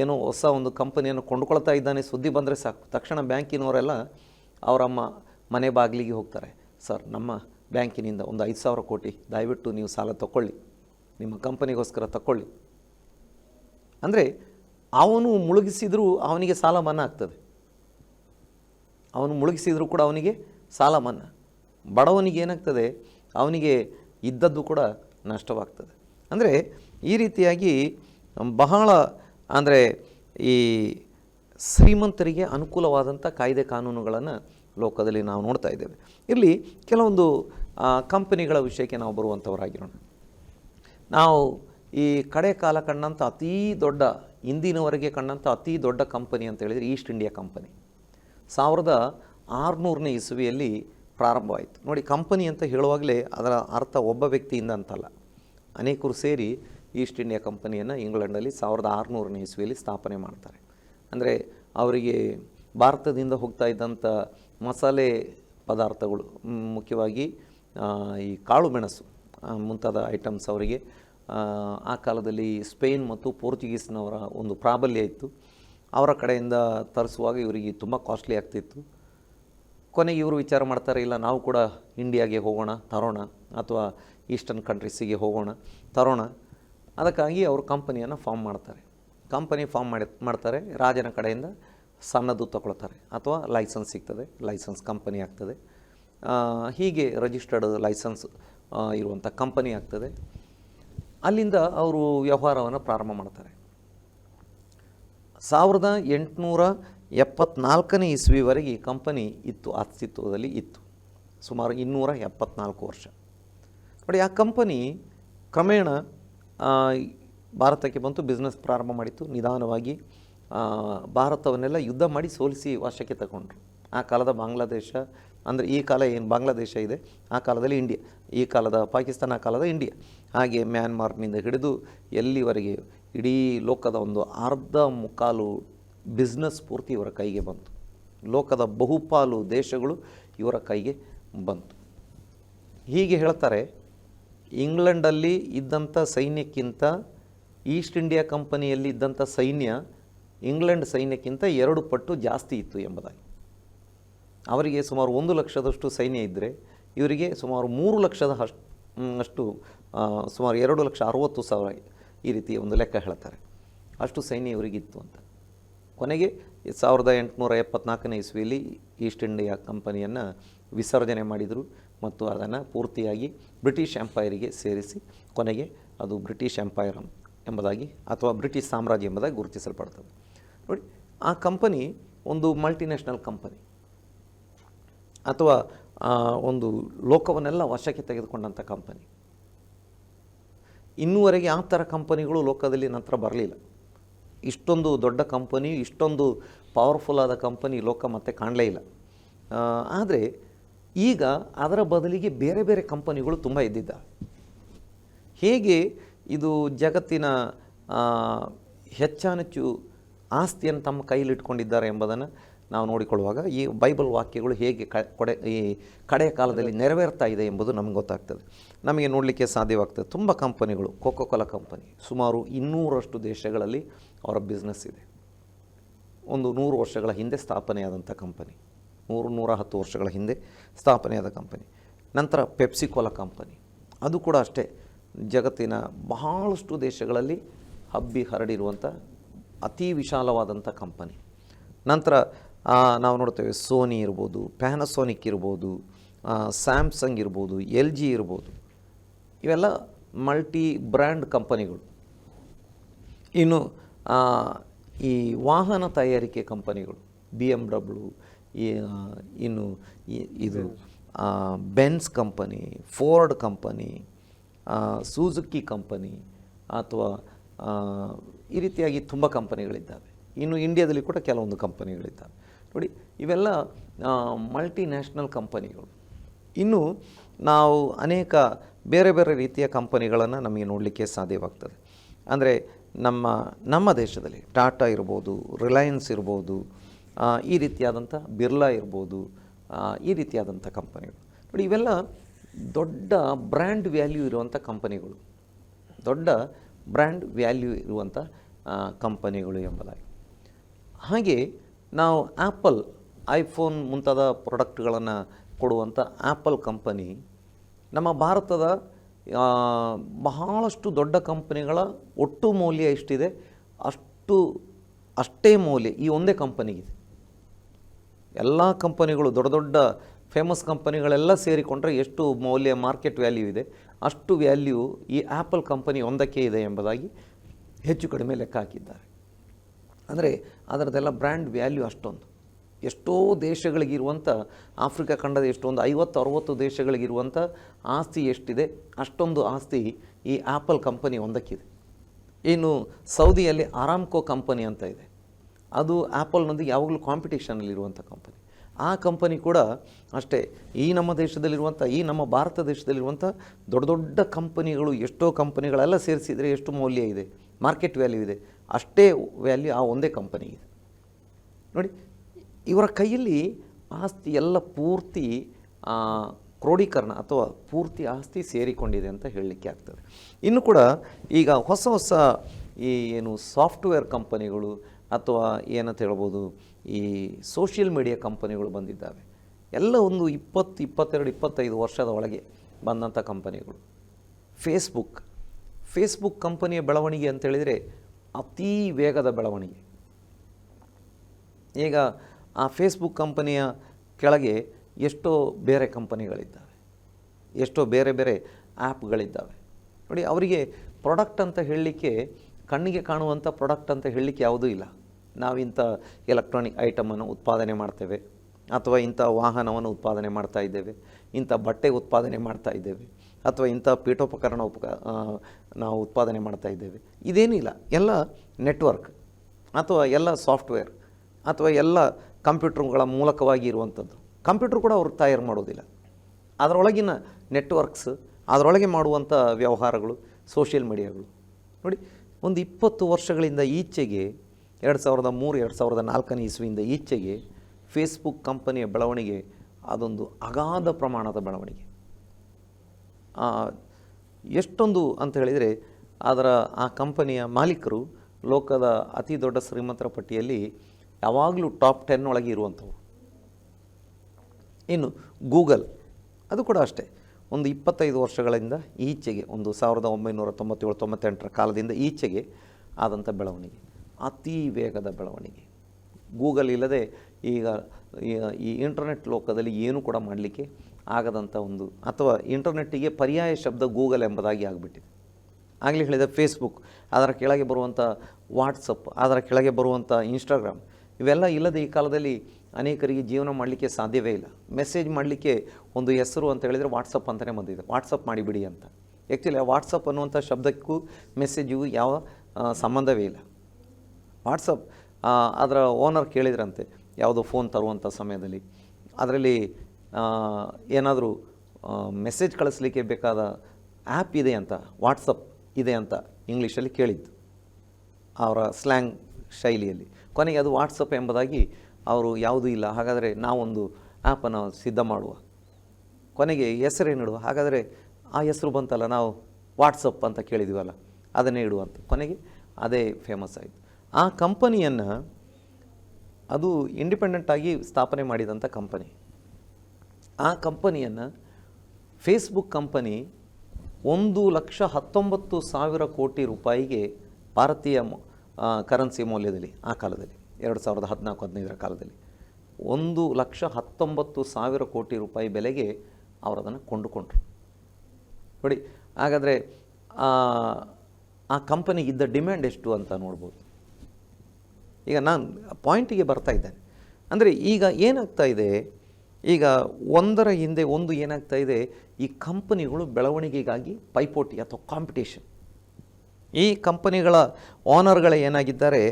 ಏನು ಹೊಸ ಒಂದು ಕಂಪನಿಯನ್ನು ಕೊಂಡ್ಕೊಳ್ತಾ ಇದ್ದಾನೆ, ಸುದ್ದಿ ಬಂದರೆ ಸಾಕು. ತಕ್ಷಣ ಬ್ಯಾಂಕಿನವರೆಲ್ಲ ಅವರಮ್ಮ ಮನೆ ಬಾಗಿಲಿಗೆ ಹೋಗ್ತಾರೆ. ಸರ್, ನಮ್ಮ ಬ್ಯಾಂಕಿನಿಂದ ಒಂದು ಐದು ಸಾವಿರ ಕೋಟಿ, ದಯವಿಟ್ಟು ನೀವು ಸಾಲ ತಗೊಳ್ಳಿ ನಿಮ್ಮ ಕಂಪನಿಗೋಸ್ಕರ ತಗೊಳ್ಳಿ ಅಂದರೆ ಅವನು ಮುಳುಗಿಸಿದರೂ ಅವನಿಗೆ ಸಾಲ ಮನ್ನಾ ಆಗ್ತದೆ. ಅವನು ಮುಳುಗಿಸಿದರೂ ಕೂಡ ಅವನಿಗೆ ಸಾಲ ಮನ್ನ. ಬಡವನಿಗೆ ಏನಾಗ್ತದೆ, ಅವನಿಗೆ ಇದ್ದದ್ದು ಕೂಡ ನಷ್ಟವಾಗ್ತದೆ. ಅಂದರೆ ಈ ರೀತಿಯಾಗಿ ಬಹಳ ಅಂದರೆ ಈ ಶ್ರೀಮಂತರಿಗೆ ಅನುಕೂಲವಾದಂಥ ಕಾಯ್ದೆ ಕಾನೂನುಗಳನ್ನು ಲೋಕದಲ್ಲಿ ನಾವು ನೋಡ್ತಾ ಇದ್ದೇವೆ. ಇಲ್ಲಿ ಕೆಲವೊಂದು ಕಂಪನಿಗಳ ವಿಷಯಕ್ಕೆ ನಾವು ಬರುವಂಥವರಾಗಿರೋಣ. ನಾವು ಈ ಕಡೆ ಕಾಲ ಕಂಡಂಥ ಅತೀ ದೊಡ್ಡ, ಇಂದಿನವರೆಗೆ ಕಂಡಂಥ ಅತೀ ದೊಡ್ಡ ಕಂಪನಿ ಅಂತ ಹೇಳಿದರೆ ಈಸ್ಟ್ ಇಂಡಿಯಾ ಕಂಪನಿ. ಸಾವಿರದ ಆರುನೂರನೇ ಇಸುವಿಯಲ್ಲಿ ಪ್ರಾರಂಭವಾಯಿತು. ನೋಡಿ ಕಂಪನಿ ಅಂತ ಹೇಳುವಾಗಲೇ ಅದರ ಅರ್ಥ ಒಬ್ಬ ವ್ಯಕ್ತಿಯಿಂದ ಅಂತಲ್ಲ. ಅನೇಕರು ಸೇರಿ ಈಸ್ಟ್ ಇಂಡಿಯಾ ಕಂಪನಿಯನ್ನು ಇಂಗ್ಲೆಂಡಲ್ಲಿ ಸಾವಿರದ ಆರುನೂರನೇ ಇಸ್ವಿಯಲ್ಲಿ ಸ್ಥಾಪನೆ ಮಾಡ್ತಾರೆ. ಅಂದರೆ ಅವರಿಗೆ ಭಾರತದಿಂದ ಹೋಗ್ತಾ ಇದ್ದಂಥ ಮಸಾಲೆ ಪದಾರ್ಥಗಳು ಮುಖ್ಯವಾಗಿ ಈ ಕಾಳು ಮೆಣಸು ಮುಂತಾದ ಐಟಮ್ಸ್ ಅವರಿಗೆ ಆ, ಕಾಲದಲ್ಲಿ ಸ್ಪೇನ್ ಮತ್ತು ಪೋರ್ಚುಗೀಸ್ನವರ ಒಂದು ಪ್ರಾಬಲ್ಯ ಇತ್ತು. ಅವರ ಕಡೆಯಿಂದ ತರಿಸುವಾಗ ಇವರಿಗೆ ತುಂಬ ಕಾಸ್ಟ್ಲಿ ಆಗ್ತಿತ್ತು. ಕೊನೆಗೆ ಇವರು ವಿಚಾರ ಮಾಡ್ತಾರೆ, ಇಲ್ಲ, ನಾವು ಕೂಡ ಇಂಡಿಯಾಗೆ ಹೋಗೋಣ, ತರೋಣ, ಅಥವಾ ಈಸ್ಟರ್ನ್ ಕಂಟ್ರೀಸಿಗೆ ಹೋಗೋಣ, ತರೋಣ. ಅದಕ್ಕಾಗಿ ಅವರು ಕಂಪನಿಯನ್ನು ಫಾರ್ಮ್ ಮಾಡ್ತಾರೆ. ಕಂಪನಿ ಫಾರ್ಮ್ ಮಾಡಿ, ಮಾಡ್ತಾರೆ, ರಾಜನ ಕಡೆಯಿಂದ ಸಣ್ಣದು ತಗೊಳ್ತಾರೆ, ಅಥವಾ ಲೈಸೆನ್ಸ್ ಸಿಗ್ತದೆ, ಲೈಸೆನ್ಸ್ ಕಂಪನಿ ಆಗ್ತದೆ. ಹೀಗೆ ರಿಜಿಸ್ಟರ್ಡ್ ಲೈಸೆನ್ಸ್ ಇರುವಂಥ ಕಂಪನಿ ಆಗ್ತದೆ. ಅಲ್ಲಿಂದ ಅವರು ವ್ಯವಹಾರವನ್ನು ಪ್ರಾರಂಭ ಮಾಡ್ತಾರೆ. ಸಾವಿರದ ಎಂಟುನೂರ ಎಪ್ಪತ್ನಾಲ್ಕನೇ ಇಸ್ವಿವರೆಗೆ ಈ ಕಂಪನಿ ಇತ್ತು, ಅಸ್ತಿತ್ವದಲ್ಲಿ ಇತ್ತು. ಸುಮಾರು ಇನ್ನೂರ ಎಪ್ಪತ್ನಾಲ್ಕು ವರ್ಷ. ನೋಡಿ, ಆ ಕಂಪನಿ ಕ್ರಮೇಣ ಭಾರತಕ್ಕೆ ಬಂತು ಬಿಸ್ನೆಸ್ ಪ್ರಾರಂಭ ಮಾಡಿತ್ತು. ನಿಧಾನವಾಗಿ ಭಾರತವನ್ನೆಲ್ಲ ಯುದ್ಧ ಮಾಡಿ ಸೋಲಿಸಿ ವಶಕ್ಕೆ ತಗೊಂಡ್ರು. ಆ ಕಾಲದ ಬಾಂಗ್ಲಾದೇಶ, ಅಂದರೆ ಈ ಕಾಲ ಏನು ಬಾಂಗ್ಲಾದೇಶ ಇದೆ, ಆ ಕಾಲದಲ್ಲಿ ಇಂಡಿಯಾ, ಈ ಕಾಲದ ಪಾಕಿಸ್ತಾನ, ಆ ಕಾಲದ ಇಂಡಿಯಾ. ಹಾಗೆ ಮ್ಯಾನ್ಮಾರ್ನಿಂದ ಹಿಡಿದು ಎಲ್ಲಿವರೆಗೆ ಇಡೀ ಲೋಕದ ಒಂದು ಅರ್ಧ ಮುಕ್ಕಾಲು ಬಿಸ್ನೆಸ್ ಪೂರ್ತಿ ಇವರ ಕೈಗೆ ಬಂತು. ಲೋಕದ ಬಹುಪಾಲು ದೇಶಗಳು ಇವರ ಕೈಗೆ ಬಂತು. ಹೀಗೆ ಹೇಳ್ತಾರೆ, ಇಂಗ್ಲೆಂಡಲ್ಲಿ ಇದ್ದಂಥ ಸೈನ್ಯಕ್ಕಿಂತ ಈಸ್ಟ್ ಇಂಡಿಯಾ ಕಂಪನಿಯಲ್ಲಿ ಇದ್ದಂಥ ಸೈನ್ಯ, ಇಂಗ್ಲೆಂಡ್ ಸೈನ್ಯಕ್ಕಿಂತ ಎರಡು ಪಟ್ಟು ಜಾಸ್ತಿ ಇತ್ತು ಎಂಬುದಾಗಿ. ಅವರಿಗೆ ಸುಮಾರು ಒಂದು ಲಕ್ಷದಷ್ಟು ಸೈನ್ಯ ಇದ್ದರೆ ಇವರಿಗೆ ಸುಮಾರು ಮೂರು ಲಕ್ಷದ ಅಷ್ಟು ಸುಮಾರು ಎರಡು ಲಕ್ಷ ಅರುವತ್ತು ಸಾವಿರ ಈ ರೀತಿ ಒಂದು ಲೆಕ್ಕ ಹೇಳ್ತಾರೆ. ಅಷ್ಟು ಸೈನ್ಯ ಇವರಿಗಿತ್ತು ಅಂತ. ಕೊನೆಗೆ ಸಾವಿರದ ಎಂಟುನೂರ ಎಪ್ಪತ್ನಾಲ್ಕನೇ ಇಸ್ವಿಯಲ್ಲಿ ಈಸ್ಟ್ ಇಂಡಿಯಾ ಕಂಪನಿಯನ್ನು ವಿಸರ್ಜನೆ ಮಾಡಿದರು ಮತ್ತು ಅದನ್ನು ಪೂರ್ತಿಯಾಗಿ ಬ್ರಿಟಿಷ್ ಎಂಪೈರಿಗೆ ಸೇರಿಸಿ ಕೊನೆಗೆ ಅದು ಬ್ರಿಟಿಷ್ ಎಂಪೈರ್ ಎಂಬುದಾಗಿ ಅಥವಾ ಬ್ರಿಟಿಷ್ ಸಾಮ್ರಾಜ್ಯ ಎಂಬುದಾಗಿ ಗುರುತಿಸಲ್ಪಡ್ತದೆ. ನೋಡಿ, ಆ ಕಂಪನಿ ಒಂದು ಮಲ್ಟಿನ್ಯಾಷನಲ್ ಕಂಪನಿ ಅಥವಾ ಒಂದು ಲೋಕವನ್ನೆಲ್ಲ ವಶಕ್ಕೆ ತೆಗೆದುಕೊಂಡಂಥ ಕಂಪನಿ. ಇನ್ನೂವರೆಗೆ ಆ ಥರ ಕಂಪನಿಗಳು ಲೋಕದಲ್ಲಿ ನಂತರ ಬರಲಿಲ್ಲ. ಇಷ್ಟೊಂದು ದೊಡ್ಡ ಕಂಪನಿ, ಇಷ್ಟೊಂದು ಪವರ್ಫುಲ್ ಆದ ಕಂಪನಿ ಲೋಕ ಮತ್ತೆ ಕಾಣಲೇ ಇಲ್ಲ. ಆದರೆ ಈಗ ಅದರ ಬದಲಿಗೆ ಬೇರೆ ಬೇರೆ ಕಂಪನಿಗಳು ತುಂಬ ಇದ್ದಿದ್ದಾವೆ ಹೇಗೆ ಇದು ಜಗತ್ತಿನ ಹೆಚ್ಚಾನೆಚ್ಚು ಆಸ್ತಿಯನ್ನು ತಮ್ಮ ಕೈಯಲ್ಲಿ ಇಟ್ಕೊಂಡಿದ್ದಾರೆ ಎಂಬುದನ್ನು ನಾವು ನೋಡಿಕೊಳ್ಳುವಾಗ ಈ ಬೈಬಲ್ ವಾಕ್ಯಗಳು ಹೇಗೆ ಕ, ಕೊಡೆ, ಈ ಕಡೆಯ ಕಾಲದಲ್ಲಿ ನೆರವೇರ್ತಾ ಇದೆ ಎಂಬುದು ನಮಗೆ ಗೊತ್ತಾಗ್ತದೆ. ನಮಗೆ ನೋಡಲಿಕ್ಕೆ ಸಾಧ್ಯವಾಗ್ತದೆ. ತುಂಬ ಕಂಪನಿಗಳು ಕೋಕೋ ಕೋಲಾ ಕಂಪನಿ ಸುಮಾರು ಇನ್ನೂರಷ್ಟು ದೇಶಗಳಲ್ಲಿ ಅವರ ಬಿಸ್ನೆಸ್ ಇದೆ. ಒಂದು ನೂರು ವರ್ಷಗಳ ಹಿಂದೆ ಸ್ಥಾಪನೆಯಾದಂಥ ಕಂಪನಿ ನೂರು, ನೂರ ಹತ್ತು ವರ್ಷಗಳ ಹಿಂದೆ ಸ್ಥಾಪನೆಯಾದ ಕಂಪನಿ ನಂತರ ಪೆಪ್ಸಿಕೋಲಾ ಕಂಪನಿ ಅದು ಕೂಡ ಅಷ್ಟೇ ಜಗತ್ತಿನ ಬಹಳಷ್ಟು ದೇಶಗಳಲ್ಲಿ ಹಬ್ಬಿ ಹರಡಿರುವಂಥ ಅತಿ ವಿಶಾಲವಾದಂಥ ಕಂಪನಿ ನಂತರ ನಾವು ನೋಡ್ತೇವೆ ಸೋನಿ ಇರ್ಬೋದು ಪ್ಯಾನಸೋನಿಕ್ ಇರ್ಬೋದು ಸ್ಯಾಮ್ಸಂಗ್ ಇರ್ಬೋದು ಎಲ್ ಜಿ ಇರ್ಬೋದು. ಇವೆಲ್ಲ ಮಲ್ಟಿ ಬ್ರ್ಯಾಂಡ್ ಕಂಪನಿಗಳು. ಇನ್ನು ಈ ವಾಹನ ತಯಾರಿಕೆ ಕಂಪನಿಗಳು ಬಿ ಎಂ ಡಬ್ಲ್ಯೂ ಇನ್ನು ಇದು Benz company Ford company Suzuki company, ಅಥವಾ ಈ ರೀತಿಯಾಗಿ ತುಂಬ ಕಂಪನಿಗಳಿದ್ದಾವೆ. ಇನ್ನು ಇಂಡಿಯಾದಲ್ಲಿ ಕೂಡ ಕೆಲವೊಂದು ಕಂಪನಿಗಳಿದ್ದಾವೆ. ನೋಡಿ ಇವೆಲ್ಲ ಮಲ್ಟಿ ನ್ಯಾಷನಲ್ ಕಂಪನಿಗಳು ಇನ್ನು ನಾವು ಅನೇಕ ಬೇರೆ ಬೇರೆ ರೀತಿಯ ಕಂಪನಿಗಳನ್ನು ನಮಗೆ ನೋಡಲಿಕ್ಕೆ ಸಾಧ್ಯವಾಗ್ತದೆ. ಅಂದರೆ ನಮ್ಮ ನಮ್ಮ ದೇಶದಲ್ಲಿ ಟಾಟಾ ಇರ್ಬೋದು ರಿಲಯನ್ಸ್ ಇರ್ಬೋದು ಈ ರೀತಿಯಾದಂಥ ಬಿರ್ಲಾ ಇರ್ಬೋದು ಈ ರೀತಿಯಾದಂಥ ಕಂಪನಿಗಳು ನೋಡಿ, ಇವೆಲ್ಲ ದೊಡ್ಡ ಬ್ರ್ಯಾಂಡ್ ವ್ಯಾಲ್ಯೂ ಇರುವಂಥ ಕಂಪನಿಗಳು ದೊಡ್ಡ ಬ್ರ್ಯಾಂಡ್ ವ್ಯಾಲ್ಯೂ ಇರುವಂಥ ಕಂಪನಿಗಳು ಎಂಬುದಾಗಿ. ಹಾಗೆ ನಾವು ಆ್ಯಪಲ್ ಐಫೋನ್ ಮುಂತಾದ ಪ್ರಾಡಕ್ಟ್ಗಳನ್ನು ಕೊಡುವಂಥ ಆ್ಯಪಲ್ ಕಂಪನಿ ನಮ್ಮ ಭಾರತದ ಬಹಳಷ್ಟು ದೊಡ್ಡ ಕಂಪನಿಗಳ ಒಟ್ಟು ಮೌಲ್ಯ ಎಷ್ಟಿದೆ? ಅಷ್ಟು, ಅಷ್ಟೇ ಮೌಲ್ಯ ಈ ಒಂದೇ ಕಂಪನಿಗಿದೆ ಎಲ್ಲ ಕಂಪನಿಗಳು ದೊಡ್ಡ ದೊಡ್ಡ ಫೇಮಸ್ ಕಂಪನಿಗಳೆಲ್ಲ ಸೇರಿಕೊಂಡ್ರೆ ಎಷ್ಟು ಮೌಲ್ಯ ಮಾರ್ಕೆಟ್ ವ್ಯಾಲ್ಯೂ ಇದೆ? ಅಷ್ಟು ವ್ಯಾಲ್ಯೂ ಈ ಆ್ಯಪಲ್ ಕಂಪನಿ ಒಂದಕ್ಕೆ ಇದೆ ಎಂಬುದಾಗಿ ಹೆಚ್ಚು ಕಡಿಮೆ ಲೆಕ್ಕ ಹಾಕಿದ್ದಾರೆ. ಅಂದರೆ ಅದರದ್ದೆಲ್ಲ ಬ್ರ್ಯಾಂಡ್ ವ್ಯಾಲ್ಯೂ ಅಷ್ಟೊಂದು. ಎಷ್ಟೋ ದೇಶಗಳಿಗಿರುವಂಥ ಆಫ್ರಿಕಾ ಖಂಡದ ಎಷ್ಟೊಂದು, ಐವತ್ತು, ಅರುವತ್ತು ದೇಶಗಳಿಗಿರುವಂಥ ಆಸ್ತಿ ಎಷ್ಟಿದೆ, ಅಷ್ಟೊಂದು ಆಸ್ತಿ ಈ ಆ್ಯಪಲ್ ಕಂಪನಿ ಒಂದಕ್ಕಿದೆ. ಇನ್ನು ಸೌದಿಯಲ್ಲಿ ಆರಾಮ್ಕೋ ಕಂಪನಿ ಅಂತ ಇದೆ. ಅದು ಆ್ಯಪಲ್ನೊಂದಿಗೆ ಯಾವಾಗಲೂ ಕಾಂಪಿಟೇಷನಲ್ಲಿರುವಂಥ ಕಂಪನಿ. ಆ ಕಂಪನಿ ಕೂಡ ಅಷ್ಟೇ, ಈ ನಮ್ಮ ದೇಶದಲ್ಲಿರುವಂಥ ಈ ನಮ್ಮ ಭಾರತ ದೇಶದಲ್ಲಿರುವಂಥ ದೊಡ್ಡ ದೊಡ್ಡ ಕಂಪನಿಗಳು ಎಷ್ಟೋ ಕಂಪನಿಗಳೆಲ್ಲ ಸೇರಿಸಿದರೆ ಎಷ್ಟು ಮೌಲ್ಯ ಇದೆ ಮಾರ್ಕೆಟ್ ವ್ಯಾಲ್ಯೂ ಇದೆ. ಅಷ್ಟೇ ವ್ಯಾಲ್ಯೂ ಆ ಒಂದೇ ಕಂಪನಿಗಿದೆ ನೋಡಿ, ಇವರ ಕೈಯಲ್ಲಿ ಆಸ್ತಿ ಎಲ್ಲ ಪೂರ್ತಿ ಕ್ರೋಢೀಕರಣ ಅಥವಾ ಪೂರ್ತಿ ಆಸ್ತಿ ಸೇರಿಕೊಂಡಿದೆ ಅಂತ ಹೇಳಲಿಕ್ಕೆ ಆಗ್ತದೆ. ಇನ್ನು ಕೂಡ ಈಗ ಹೊಸ ಹೊಸ ಈ ಏನು ಸಾಫ್ಟ್ವೇರ್ ಕಂಪನಿಗಳು ಅಥವಾ ಏನಂತ ಹೇಳ್ಬೋದು, ಈ ಸೋಷಿಯಲ್ ಮೀಡಿಯಾ ಕಂಪನಿಗಳು ಬಂದಿದ್ದಾವೆ. ಎಲ್ಲ ಒಂದು ಇಪ್ಪತ್ತು, ಇಪ್ಪತ್ತೆರಡು, ಇಪ್ಪತ್ತೈದು ವರ್ಷದ ಒಳಗೆ ಬಂದಂಥ ಕಂಪನಿಗಳು ಫೇಸ್ಬುಕ್ ಫೇಸ್ಬುಕ್ ಕಂಪನಿಯ ಬೆಳವಣಿಗೆ ಅಂತ ಹೇಳಿದರೆ ಅತೀ ವೇಗದ ಬೆಳವಣಿಗೆ. ಈಗ ಆ ಫೇಸ್ಬುಕ್ ಕಂಪನಿಯ ಕೆಳಗೆ ಎಷ್ಟೋ ಬೇರೆ ಕಂಪನಿಗಳಿದ್ದಾವೆ. ಎಷ್ಟೋ ಬೇರೆ ಬೇರೆ ಆ್ಯಪ್ಗಳಿದ್ದಾವೆ ನೋಡಿ, ಅವರಿಗೆ ಪ್ರಾಡಕ್ಟ್ ಅಂತ ಹೇಳಲಿಕ್ಕೆ, ಕಣ್ಣಿಗೆ ಕಾಣುವಂಥ ಪ್ರಾಡಕ್ಟ್ ಅಂತ ಹೇಳಲಿಕ್ಕೆ ಯಾವುದೂ ಇಲ್ಲ. ನಾವಿಂಥ ಎಲೆಕ್ಟ್ರಾನಿಕ್ ಐಟಮನ್ನು ಉತ್ಪಾದನೆ ಮಾಡ್ತೇವೆ, ಅಥವಾ ಇಂಥ ವಾಹನವನ್ನು ಉತ್ಪಾದನೆ ಮಾಡ್ತಾ ಇದ್ದೇವೆ, ಇಂಥ ಬಟ್ಟೆ ಉತ್ಪಾದನೆ ಮಾಡ್ತಾ ಇದ್ದೇವೆ. ಅಥವಾ ಇಂಥ ಪೀಠೋಪಕರಣ ಉಪಕ ನಾವು ಉತ್ಪಾದನೆ ಮಾಡ್ತಾ ಇದ್ದೇವೆ. ಇದೇನಿಲ್ಲ ಎಲ್ಲ ನೆಟ್ವರ್ಕ್ ಅಥವಾ ಎಲ್ಲ ಸಾಫ್ಟ್ವೇರ್ ಅಥವಾ ಎಲ್ಲ ಕಂಪ್ಯೂಟರ್ಗಳ ಮೂಲಕವಾಗಿ ಇರುವಂಥದ್ದು. ಕಂಪ್ಯೂಟರ್ ಕೂಡ ಅವರು ತಯಾರು ಮಾಡೋದಿಲ್ಲ. ಅದರೊಳಗಿನ ನೆಟ್ವರ್ಕ್ಸ್, ಅದರೊಳಗೆ ಮಾಡುವಂಥ ವ್ಯವಹಾರಗಳು, ಸೋಷಿಯಲ್ ಮೀಡಿಯಾಗಳು. ನೋಡಿ, ಒಂದು ಇಪ್ಪತ್ತು ವರ್ಷಗಳಿಂದ ಈಚೆಗೆ, ಎರಡು ಸಾವಿರದ ಮೂರು, ಎರಡು ಸಾವಿರದ ನಾಲ್ಕನೇ ಇಸ್ವಿಯಿಂದ ಈಚೆಗೆ ಫೇಸ್ಬುಕ್ ಕಂಪನಿಯ ಬೆಳವಣಿಗೆ ಅದೊಂದು ಅಗಾಧ ಪ್ರಮಾಣದ ಬೆಳವಣಿಗೆ. ಎಷ್ಟೊಂದು ಅಂತ ಹೇಳಿದರೆ ಅದರ ಆ ಕಂಪನಿಯ ಮಾಲೀಕರು ಲೋಕದ ಅತಿ ದೊಡ್ಡ ಶ್ರೀಮಂತರ ಪಟ್ಟಿಯಲ್ಲಿ ಯಾವಾಗಲೂ ಟಾಪ್ ಟೆನ್ ಒಳಗೆ ಇರುವಂಥವು ಇನ್ನು ಗೂಗಲ್, ಅದು ಕೂಡ ಅಷ್ಟೇ. ಒಂದು ಇಪ್ಪತ್ತೈದು ವರ್ಷಗಳಿಂದ ಈಚೆಗೆ, ಒಂದು ಸಾವಿರದ ಒಂಬೈನೂರ ತೊಂಬತ್ತೇಳು, ತೊಂಬತ್ತೆಂಟರ ಕಾಲದಿಂದ ಈಚೆಗೆ ಆದಂಥ ಬೆಳವಣಿಗೆ, ಅತಿ ವೇಗದ ಬೆಳವಣಿಗೆ. ಗೂಗಲ್ ಇಲ್ಲದೆ ಈಗ ಈ- ಇಂಟರ್ನೆಟ್ ಲೋಕದಲ್ಲಿ ಏನೂ ಕೂಡ ಮಾಡಲಿಕ್ಕೆ ಆಗದಂಥ ಒಂದು ಅಥವಾ ಇಂಟರ್ನೆಟ್ಟಿಗೆ ಪರ್ಯಾಯ ಶಬ್ದ ಗೂಗಲ್ ಎಂಬುದಾಗಿ ಆಗಿಬಿಟ್ಟಿದೆ. ಆಗಲೇ ಹೇಳಿದ ಫೇಸ್ಬುಕ್, ಅದರ ಕೆಳಗೆ ಬರುವಂಥ ವಾಟ್ಸಪ್, ಅದರ ಕೆಳಗೆ ಬರುವಂಥ ಇನ್ಸ್ಟಾಗ್ರಾಮ್, ಇವೆಲ್ಲ ಇಲ್ಲದೆ ಈ ಕಾಲದಲ್ಲಿ ಅನೇಕರಿಗೆ ಜೀವನ ಮಾಡಲಿಕ್ಕೆ ಸಾಧ್ಯವೇ ಇಲ್ಲ. ಮೆಸೇಜ್ ಮಾಡಲಿಕ್ಕೆ ಒಂದು ಹೆಸರು ಅಂತ ಹೇಳಿದರೆ ವಾಟ್ಸಪ್ ಅಂತಲೇ ಬಂದಿದೆ. ವಾಟ್ಸಪ್ ಮಾಡಿಬಿಡಿ ಅಂತ. ಆ್ಯಕ್ಚುಲಿ ಆ ವಾಟ್ಸಪ್ ಅನ್ನುವಂಥ ಶಬ್ದಕ್ಕೂ ಮೆಸೇಜಿಗೂ ಯಾವ ಸಂಬಂಧವೇ ಇಲ್ಲ. ವಾಟ್ಸಪ್ ಅದರ ಓನರ್ ಕೇಳಿದ್ರಂತೆ, ಯಾವುದೋ ಫೋನ್ ತರುವಂಥ ಸಮಯದಲ್ಲಿ. ಅದರಲ್ಲಿ ಏನಾದರೂ ಮೆಸೇಜ್ ಕಳಿಸ್ಲಿಕ್ಕೆ ಬೇಕಾದ ಆ್ಯಪ್ ಇದೆ ಅಂತ ವಾಟ್ಸಪ್ ಇದೆ ಅಂತ ಇಂಗ್ಲೀಷಲ್ಲಿ ಕೇಳಿದ್ದು. ಅವರ ಸ್ಲ್ಯಾಂಗ್ ಶೈಲಿಯಲ್ಲಿ. ಕೊನೆಗೆ ಅದು ವಾಟ್ಸಪ್ ಎಂಬುದಾಗಿ ಅವರು ಯಾವುದೂ ಇಲ್ಲ. ಹಾಗಾದರೆ ನಾವೊಂದು ಆ್ಯಪನ್ನು ಸಿದ್ಧ ಮಾಡುವ. ಕೊನೆಗೆ ಹೆಸರೇನಿಡುವ ಹಾಗಾದರೆ ಆ ಹೆಸರು ಬಂತಲ್ಲ, ನಾವು ವಾಟ್ಸಪ್ ಅಂತ ಕೇಳಿದ್ದೀವಲ್ಲ ಅದನ್ನೇ ಇಡುವಂತ ಕೊನೆಗೆ ಅದೇ ಫೇಮಸ್ ಆಯಿತು. ಆ ಕಂಪನಿಯನ್ನು ಅದು ಇಂಡಿಪೆಂಡೆಂಟಾಗಿ ಸ್ಥಾಪನೆ ಮಾಡಿದಂಥ ಕಂಪನಿ ಆ ಕಂಪನಿಯನ್ನು ಫೇಸ್ಬುಕ್ ಕಂಪನಿ ಒಂದು ಲಕ್ಷ ಹತ್ತೊಂಬತ್ತು ಸಾವಿರ ಕೋಟಿ ರೂಪಾಯಿಗೆ ಭಾರತೀಯ ಕರೆನ್ಸಿ ಮೌಲ್ಯದಲ್ಲಿ ಆ ಕಾಲದಲ್ಲಿ, ಎರಡು ಸಾವಿರದ ಹದಿನಾಲ್ಕು, ಹದಿನೈದರ ಕಾಲದಲ್ಲಿ ಒಂದು ಲಕ್ಷ ಹತ್ತೊಂಬತ್ತು ಸಾವಿರ ಕೋಟಿ ರೂಪಾಯಿ ಬೆಲೆಗೆ ಅವರು ಅದನ್ನು ಕೊಂಡುಕೊಂಡ್ರು. ನೋಡಿ, ಹಾಗಾದರೆ, ಆ ಕಂಪನಿಗೆ ಇದ್ದ ಡಿಮ್ಯಾಂಡ್ ಎಷ್ಟು ಅಂತ ನೋಡ್ಬೋದು. ಈಗ ನಾನು ಪಾಯಿಂಟಿಗೆ ಬರ್ತಾ ಇದ್ದೇನೆ. ಅಂದರೆ ಈಗ ಏನಾಗ್ತಾ ಇದೆ? ಈಗ ಒಂದರ ಹಿಂದೆ ಒಂದು ಏನಾಗ್ತಾ ಇದೆ? ಈ ಕಂಪನಿಗಳು ಬೆಳವಣಿಗೆಗಾಗಿ ಪೈಪೋಟಿ ಅಥವಾ ಕಾಂಪಿಟೇಷನ್ ಈ ಕಂಪನಿಗಳ ಓನರ್ಗಳೇ ಏನಾಗಿದ್ದಾರೆ?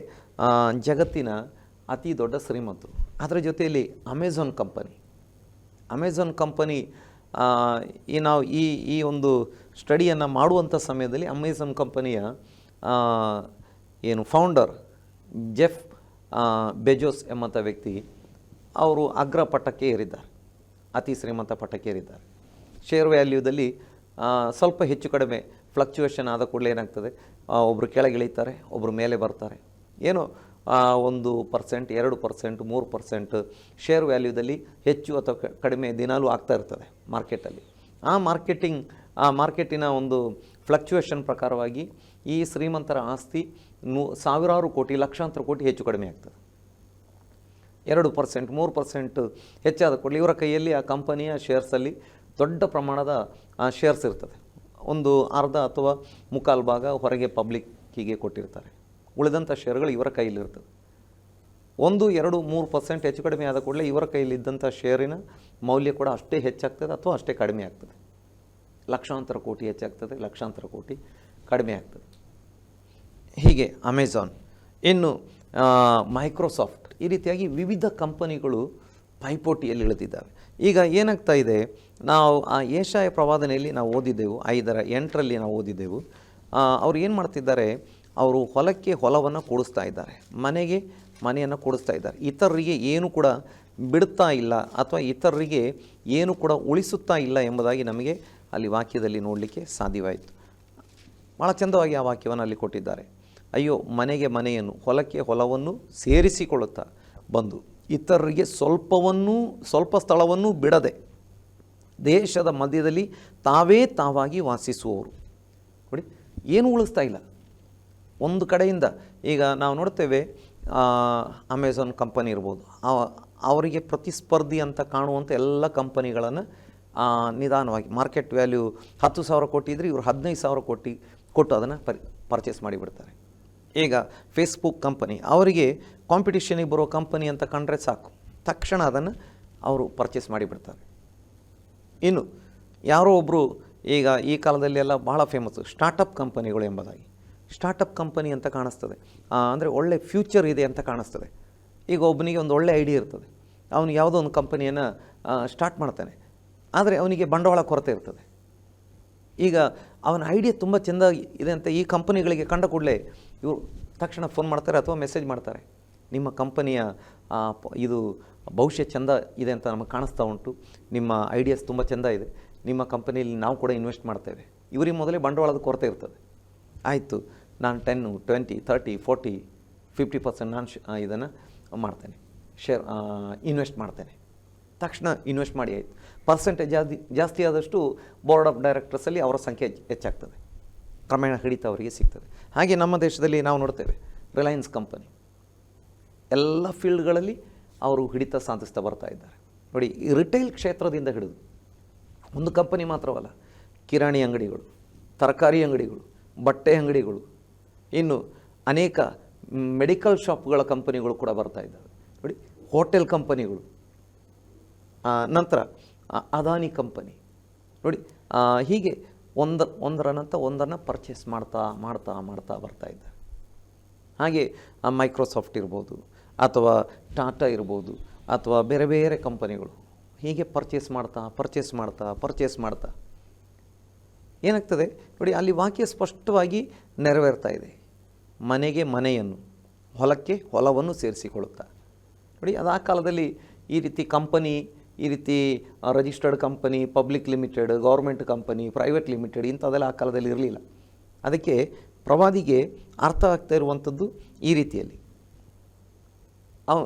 ಜಗತ್ತಿನ ಅತಿ ದೊಡ್ಡ ಶ್ರೀಮಂತರು. ಅದರ ಜೊತೆಯಲ್ಲಿ ಅಮೆಝಾನ್ ಕಂಪನಿ ಅಮೆಝಾನ್ ಕಂಪನಿ ಈ ನಾವು ಈ ಈ ಒಂದು ಸ್ಟಡಿಯನ್ನು ಮಾಡುವಂಥ ಸಮಯದಲ್ಲಿ ಅಮೆಝಾನ್ ಕಂಪನಿಯ ಏನು ಫೌಂಡರ್ ಜೆಫ್ ಬೆಜೋಸ್ ಎಂಬಂಥ ವ್ಯಕ್ತಿ ಅವರು ಅಗ್ರ ಪಟ್ಟಕ್ಕೆ ಏರಿದ್ದಾರೆ ಅತಿ ಶ್ರೀಮಂತ ಪಟ್ಟಕ್ಕೆ ಏರಿದ್ದಾರೆ ಶೇರ್ ವ್ಯಾಲ್ಯೂದಲ್ಲಿ ಸ್ವಲ್ಪ ಹೆಚ್ಚು ಕಡಿಮೆ ಫ್ಲಕ್ಚುಯೇಷನ್ ಆದ ಕೂಡಲೇ ಏನಾಗ್ತದೆ? ಒಬ್ಬರು ಕೆಳಗಿಳಿತಾರೆ ಒಬ್ಬರು ಮೇಲೆ ಬರ್ತಾರೆ. ಏನೋ? ಒಂದು ಪರ್ಸೆಂಟ್ ಎರಡು ಪರ್ಸೆಂಟ್ ಮೂರು ಪರ್ಸೆಂಟ್ ಶೇರ್ ವ್ಯಾಲ್ಯೂದಲ್ಲಿ ಹೆಚ್ಚು ಅಥವಾ ಕಡಿಮೆ ದಿನಾಲೂ ಆಗ್ತಾ ಇರ್ತದೆ ಮಾರ್ಕೆಟಲ್ಲಿ ಆ ಮಾರ್ಕೆಟಿಂಗ್ ಆ ಮಾರ್ಕೆಟಿನ ಒಂದು ಫ್ಲಕ್ಚುಯೇಷನ್ ಪ್ರಕಾರವಾಗಿ ಈ ಶ್ರೀಮಂತರ ಆಸ್ತಿ ನೂ, ಸಾವಿರಾರು ಕೋಟಿ, ಲಕ್ಷಾಂತರ ಕೋಟಿ ಹೆಚ್ಚು ಕಡಿಮೆ ಆಗ್ತದೆ. ಎರಡು ಪರ್ಸೆಂಟ್, ಮೂರು ಪರ್ಸೆಂಟ್ ಹೆಚ್ಚಾದ ಕೂಡಲೇ. ಇವರ ಕೈಯಲ್ಲಿ ಆ ಕಂಪನಿಯ ಶೇರ್ಸಲ್ಲಿ ದೊಡ್ಡ ಪ್ರಮಾಣದ ಶೇರ್ಸ್ ಇರ್ತದೆ. ಒಂದು ಅರ್ಧ ಅಥವಾ ಮುಕ್ಕಾಲು ಭಾಗ ಹೊರಗೆ ಪಬ್ಲಿಕ್ಕಿಗೆ ಕೊಟ್ಟಿರ್ತಾರೆ. ಉಳಿದಂಥ ಶೇರ್ಗಳು ಇವರ ಕೈಯಲ್ಲಿರ್ತದೆ ಒಂದು, ಎರಡು, ಮೂರು ಪರ್ಸೆಂಟ್ ಹೆಚ್ಚು ಕಡಿಮೆ ಆದ ಕೂಡಲೇ ಇವರ ಕೈಯಲ್ಲಿದ್ದಂಥ ಶೇರಿನ ಮೌಲ್ಯ ಕೂಡ ಅಷ್ಟೇ ಹೆಚ್ಚಾಗ್ತದೆ ಅಥವಾ ಅಷ್ಟೇ ಕಡಿಮೆ ಆಗ್ತದೆ. ಲಕ್ಷಾಂತರ ಕೋಟಿ ಹೆಚ್ಚಾಗ್ತದೆ, ಲಕ್ಷಾಂತರ ಕೋಟಿ ಕಡಿಮೆ ಆಗ್ತದೆ. ಹೀಗೆ ಅಮೆಝಾನ್ ಇನ್ನು ಮೈಕ್ರೋಸಾಫ್ಟ್ ಈ ರೀತಿಯಾಗಿ ವಿವಿಧ ಕಂಪನಿಗಳು ಪೈಪೋಟಿಯಲ್ಲಿ ಇಳಿದಿದ್ದಾವೆ. ಈಗ ಏನಾಗ್ತಾ ಇದೆ? ನಾವು ಆ ಏಷಾಯ ಪ್ರವಾದನೆಯಲ್ಲಿ ನಾವು ಓದಿದ್ದೆವು, ಐದರ ಎಂಟರಲ್ಲಿ ನಾವು ಓದಿದ್ದೆವು. ಅವ್ರು ಏನು ಮಾಡ್ತಿದ್ದಾರೆ? ಅವರು ಹೊಲಕ್ಕೆ ಹೊಲವನ್ನು ಕೊಡಿಸ್ತಾ ಇದ್ದಾರೆ. ಮನೆಗೆ ಮನೆಯನ್ನು ಕೊಡಿಸ್ತಾ ಇದ್ದಾರೆ. ಇತರರಿಗೆ ಏನು ಕೂಡ ಬಿಡ್ತಾ ಇಲ್ಲ ಅಥವಾ ಇತರರಿಗೆ ಏನು ಕೂಡ ಉಳಿಸುತ್ತಾ ಇಲ್ಲ ಎಂಬುದಾಗಿ ನಮಗೆ ಅಲ್ಲಿ ವಾಕ್ಯದಲ್ಲಿ ನೋಡಲಿಕ್ಕೆ ಸಾಧ್ಯವಾಯಿತು. ಭಾಳ ಚಂದವಾಗಿ ಆ ವಾಕ್ಯವನ್ನು ಅಲ್ಲಿ ಕೊಟ್ಟಿದ್ದಾರೆ. ಅಯ್ಯೋ, ಮನೆಗೆ ಮನೆಯನ್ನು, ಹೊಲಕ್ಕೆ ಹೊಲವನ್ನು ಸೇರಿಸಿಕೊಳ್ಳುತ್ತಾ ಬಂದು, ಇತರರಿಗೆ ಸ್ವಲ್ಪವನ್ನೂ, ಸ್ವಲ್ಪ ಸ್ಥಳವನ್ನೂ ಬಿಡದೆ ದೇಶದ ಮಧ್ಯದಲ್ಲಿ ತಾವೇ ತಾವಾಗಿ ವಾಸಿಸುವವರು. ನೋಡಿ, ಏನು ಉಳಿಸ್ತಾ ಇಲ್ಲ. ಒಂದು ಕಡೆಯಿಂದ ಈಗ ನಾವು ನೋಡ್ತೇವೆ ಅಮೆಝಾನ್ ಕಂಪನಿ ಇರ್ಬೋದು ಅವರಿಗೆ ಪ್ರತಿಸ್ಪರ್ಧಿ ಅಂತ ಕಾಣುವಂಥ ಎಲ್ಲ ಕಂಪನಿಗಳನ್ನು ನಿಧಾನವಾಗಿ ಮಾರ್ಕೆಟ್ ವ್ಯಾಲ್ಯೂ ಹತ್ತು ಸಾವಿರ ಕೋಟಿ ಇದ್ದರೆ ಇವರು ಹದಿನೈದು ಸಾವಿರ ಕೋಟಿ ಕೊಟ್ಟು ಅದನ್ನು ಪರ್ ಪರ್ಚೇಸ್ ಮಾಡಿಬಿಡ್ತಾರೆ. ಈಗ ಫೇಸ್ಬುಕ್ ಕಂಪನಿ ಅವರಿಗೆ ಕಾಂಪಿಟಿಷನಿಗೆ ಬರೋ ಕಂಪನಿ ಅಂತ ಕಂಡ್ರೆ ಸಾಕು. ತಕ್ಷಣ ಅದನ್ನು ಅವರು ಪರ್ಚೇಸ್ ಮಾಡಿಬಿಡ್ತಾರೆ ಇನ್ನು ಯಾರೋ ಒಬ್ಬರು ಈಗ ಈ ಕಾಲದಲ್ಲಿ ಎಲ್ಲ ಭಾಳ ಫೇಮಸ್ಸು ಸ್ಟಾರ್ಟಪ್ ಕಂಪನಿಗಳು ಎಂಬುದಾಗಿ. ಸ್ಟಾರ್ಟಪ್ ಕಂಪನಿ ಅಂತ ಕಾಣಿಸ್ತದೆ. ಅಂದರೆ ಒಳ್ಳೆ ಫ್ಯೂಚರ್ ಇದೆ ಅಂತ ಕಾಣಿಸ್ತದೆ. ಈಗ ಒಬ್ಬನಿಗೆ ಒಂದು ಒಳ್ಳೆ ಐಡಿಯಾ ಇರ್ತದೆ. ಅವನು ಯಾವುದೋ ಒಂದು ಕಂಪನಿಯನ್ನು ಸ್ಟಾರ್ಟ್ ಮಾಡ್ತಾನೆ. ಆದರೆ ಅವನಿಗೆ ಬಂಡವಾಳ ಕೊರತೆ ಇರ್ತದೆ. ಈಗ ಅವನ ಐಡಿಯಾ ತುಂಬ ಚೆಂದ ಇದೆ ಅಂತ ಈ ಕಂಪನಿಗಳಿಗೆ ಕಂಡ ಕೂಡಲೇ ಇವರು ತಕ್ಷಣ ಫೋನ್ ಮಾಡ್ತಾರೆ ಅಥವಾ ಮೆಸೇಜ್ ಮಾಡ್ತಾರೆ. ನಿಮ್ಮ ಕಂಪನಿಯ ಇದು ಭವಿಷ್ಯ ಚೆಂದ ಇದೆ ಅಂತ ನಮಗೆ ಕಾಣಿಸ್ತಾ ಉಂಟು. ನಿಮ್ಮ ಐಡಿಯಾಸ್ ತುಂಬ ಚೆಂದ ಇದೆ. ನಿಮ್ಮ ಕಂಪನಿಯಲ್ಲಿ ನಾವು ಕೂಡ ಇನ್ವೆಸ್ಟ್ ಮಾಡ್ತೇವೆ ಇವರಿಗೆ ಮೊದಲೇ ಬಂಡವಾಳದ ಕೊರತೆ ಇರ್ತದೆ. ಆಯಿತು, ನಾನು ten twenty thirty forty, fifty percent ನಾನು ಇದನ್ನು ಮಾಡ್ತೇನೆ. ಶೇರ್ ಇನ್ವೆಸ್ಟ್ ಮಾಡ್ತೇನೆ. ತಕ್ಷಣ ಇನ್ವೆಸ್ಟ್ ಮಾಡಿ ಆಯಿತು. ಪರ್ಸೆಂಟೇಜ್ ಜಾಸ್ತಿ ಜಾಸ್ತಿ ಆದಷ್ಟು ಬೋರ್ಡ್ ಆಫ್ ಡೈರೆಕ್ಟರ್ಸಲ್ಲಿ ಅವರ ಸಂಖ್ಯೆ ಹೆಚ್ಚ್- ಹೆಚ್ಚಾಗ್ತದೆ. ಕ್ರಮೇಣ ಹಿಡಿತ ಅವರಿಗೆ ಸಿಗ್ತದೆ. ಹಾಗೆ ನಮ್ಮ ದೇಶದಲ್ಲಿ ನಾವು ನೋಡ್ತೇವೆ ರಿಲಯನ್ಸ್ ಕಂಪನಿ ಎಲ್ಲ ಫೀಲ್ಡ್ಗಳಲ್ಲಿ ಅವರು ಹಿಡಿತ ಸಾಧಿಸ್ತಾ ಬರ್ತಾ ಇದ್ದಾರೆ. ನೋಡಿ, ಈ ರಿಟೈಲ್ ಕ್ಷೇತ್ರದಿಂದ ಹಿಡಿದು, ಒಂದು ಕಂಪನಿ ಮಾತ್ರವಲ್ಲ, ಕಿರಾಣಿ ಅಂಗಡಿಗಳು, ತರಕಾರಿ ಅಂಗಡಿಗಳು, ಬಟ್ಟೆ ಅಂಗಡಿಗಳು, ಇನ್ನು ಅನೇಕ ಮೆಡಿಕಲ್ ಶಾಪ್ಗಳ ಕಂಪನಿಗಳು ಕೂಡ ಬರ್ತಾ ಇದ್ದಾವೆ. ನೋಡಿ ಹೋಟೆಲ್ ಕಂಪನಿಗಳು ನಂತರ ಅದಾನಿ ಕಂಪನಿ. ನೋಡಿ ಹೀಗೆ ಒಂದ ಒಂದರ ನಂತರ ಒಂದನ್ನು ಪರ್ಚೇಸ್ ಮಾಡ್ತಾ ಮಾಡ್ತಾ ಮಾಡ್ತಾ ಬರ್ತಾ ಇದ್ದಾರೆ ಹಾಗೆ ಮೈಕ್ರೋಸಾಫ್ಟ್ ಇರ್ಬೋದು, ಅಥವಾ ಟಾಟಾ ಇರ್ಬೋದು, ಅಥವಾ ಬೇರೆ ಬೇರೆ ಕಂಪನಿಗಳು ಹೀಗೆ ಪರ್ಚೇಸ್ ಮಾಡ್ತಾ ಪರ್ಚೇಸ್ ಮಾಡ್ತಾ ಪರ್ಚೇಸ್ ಮಾಡ್ತಾ. ಏನಾಗ್ತದೆ? ನೋಡಿ, ಅಲ್ಲಿ ವಾಕ್ಯ ಸ್ಪಷ್ಟವಾಗಿ ನೆರವೇರ್ತಾ ಇದೆ. ಮನೆಗೆ ಮನೆಯನ್ನು, ಹೊಲಕ್ಕೆ ಹೊಲವನ್ನು ಸೇರಿಸಿಕೊಳ್ಳುತ್ತಾ. ನೋಡಿ, ಅದು ಆ ಕಾಲದಲ್ಲಿ ಈ ರೀತಿ ಕಂಪನಿ ಈ ರೀತಿ registered company public limited government company private limited ಇಂಥದ್ದೆಲ್ಲ ಆ ಕಾಲದಲ್ಲಿ ಇರಲಿಲ್ಲ. ಅದಕ್ಕೆ ಪ್ರವಾದಿಗೆ ಅರ್ಥ ಆಗ್ತಾ ಇರುವಂಥದ್ದು ಈ ರೀತಿಯಲ್ಲಿ. ಅವ,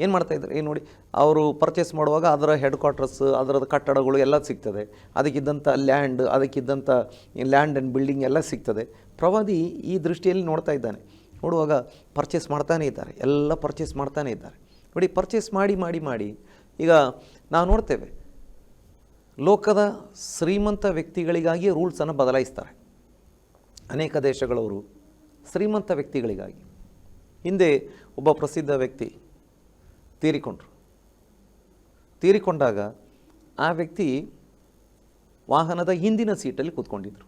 ಏನು ಮಾಡ್ತಾಯಿದ್ರು ಏನು ನೋಡಿ, ಅವರು ಪರ್ಚೇಸ್ ಮಾಡುವಾಗ ಅದರ ಹೆಡ್ ಕ್ವಾರ್ಟರ್ಸ್ ಅದರದ ಕಟ್ಟಡಗಳು ಎಲ್ಲ ಸಿಗ್ತದೆ. ಅದಕ್ಕಿದ್ದಂಥ ಲ್ಯಾಂಡ್ ಅದಕ್ಕಿದ್ದಂಥ ಲ್ಯಾಂಡ್ ಆ್ಯಂಡ್ ಬಿಲ್ಡಿಂಗ್ ಎಲ್ಲ ಸಿಗ್ತದೆ. ಪ್ರವಾದಿ ಈ ದೃಷ್ಟಿಯಲ್ಲಿ ನೋಡ್ತಾ ಇದ್ದಾನೆ. ನೋಡುವಾಗ ಪರ್ಚೇಸ್ ಮಾಡ್ತಾನೇ ಇದ್ದಾರೆ. ಎಲ್ಲ ಪರ್ಚೇಸ್ ಮಾಡ್ತಾನೇ ಇದ್ದಾರೆ. ನೋಡಿ ಪರ್ಚೇಸ್ ಮಾಡಿ ಮಾಡಿ ಮಾಡಿ ಈಗ ನಾವು ನೋಡ್ತೇವೆ, ಲೋಕದ ಶ್ರೀಮಂತ ವ್ಯಕ್ತಿಗಳಿಗಾಗಿ ರೂಲ್ಸನ್ನು ಬದಲಾಯಿಸ್ತಾರೆ. ಅನೇಕ ದೇಶಗಳವರು ಶ್ರೀಮಂತ ವ್ಯಕ್ತಿಗಳಿಗಾಗಿ. ಹಿಂದೆ ಒಬ್ಬ ಪ್ರಸಿದ್ಧ ವ್ಯಕ್ತಿ ತೀರಿಕೊಂಡರು. ತೀರಿಕೊಂಡಾಗ ಆ ವ್ಯಕ್ತಿ ವಾಹನದ ಹಿಂದಿನ ಸೀಟಲ್ಲಿ ಕೂತ್ಕೊಂಡಿದ್ರು.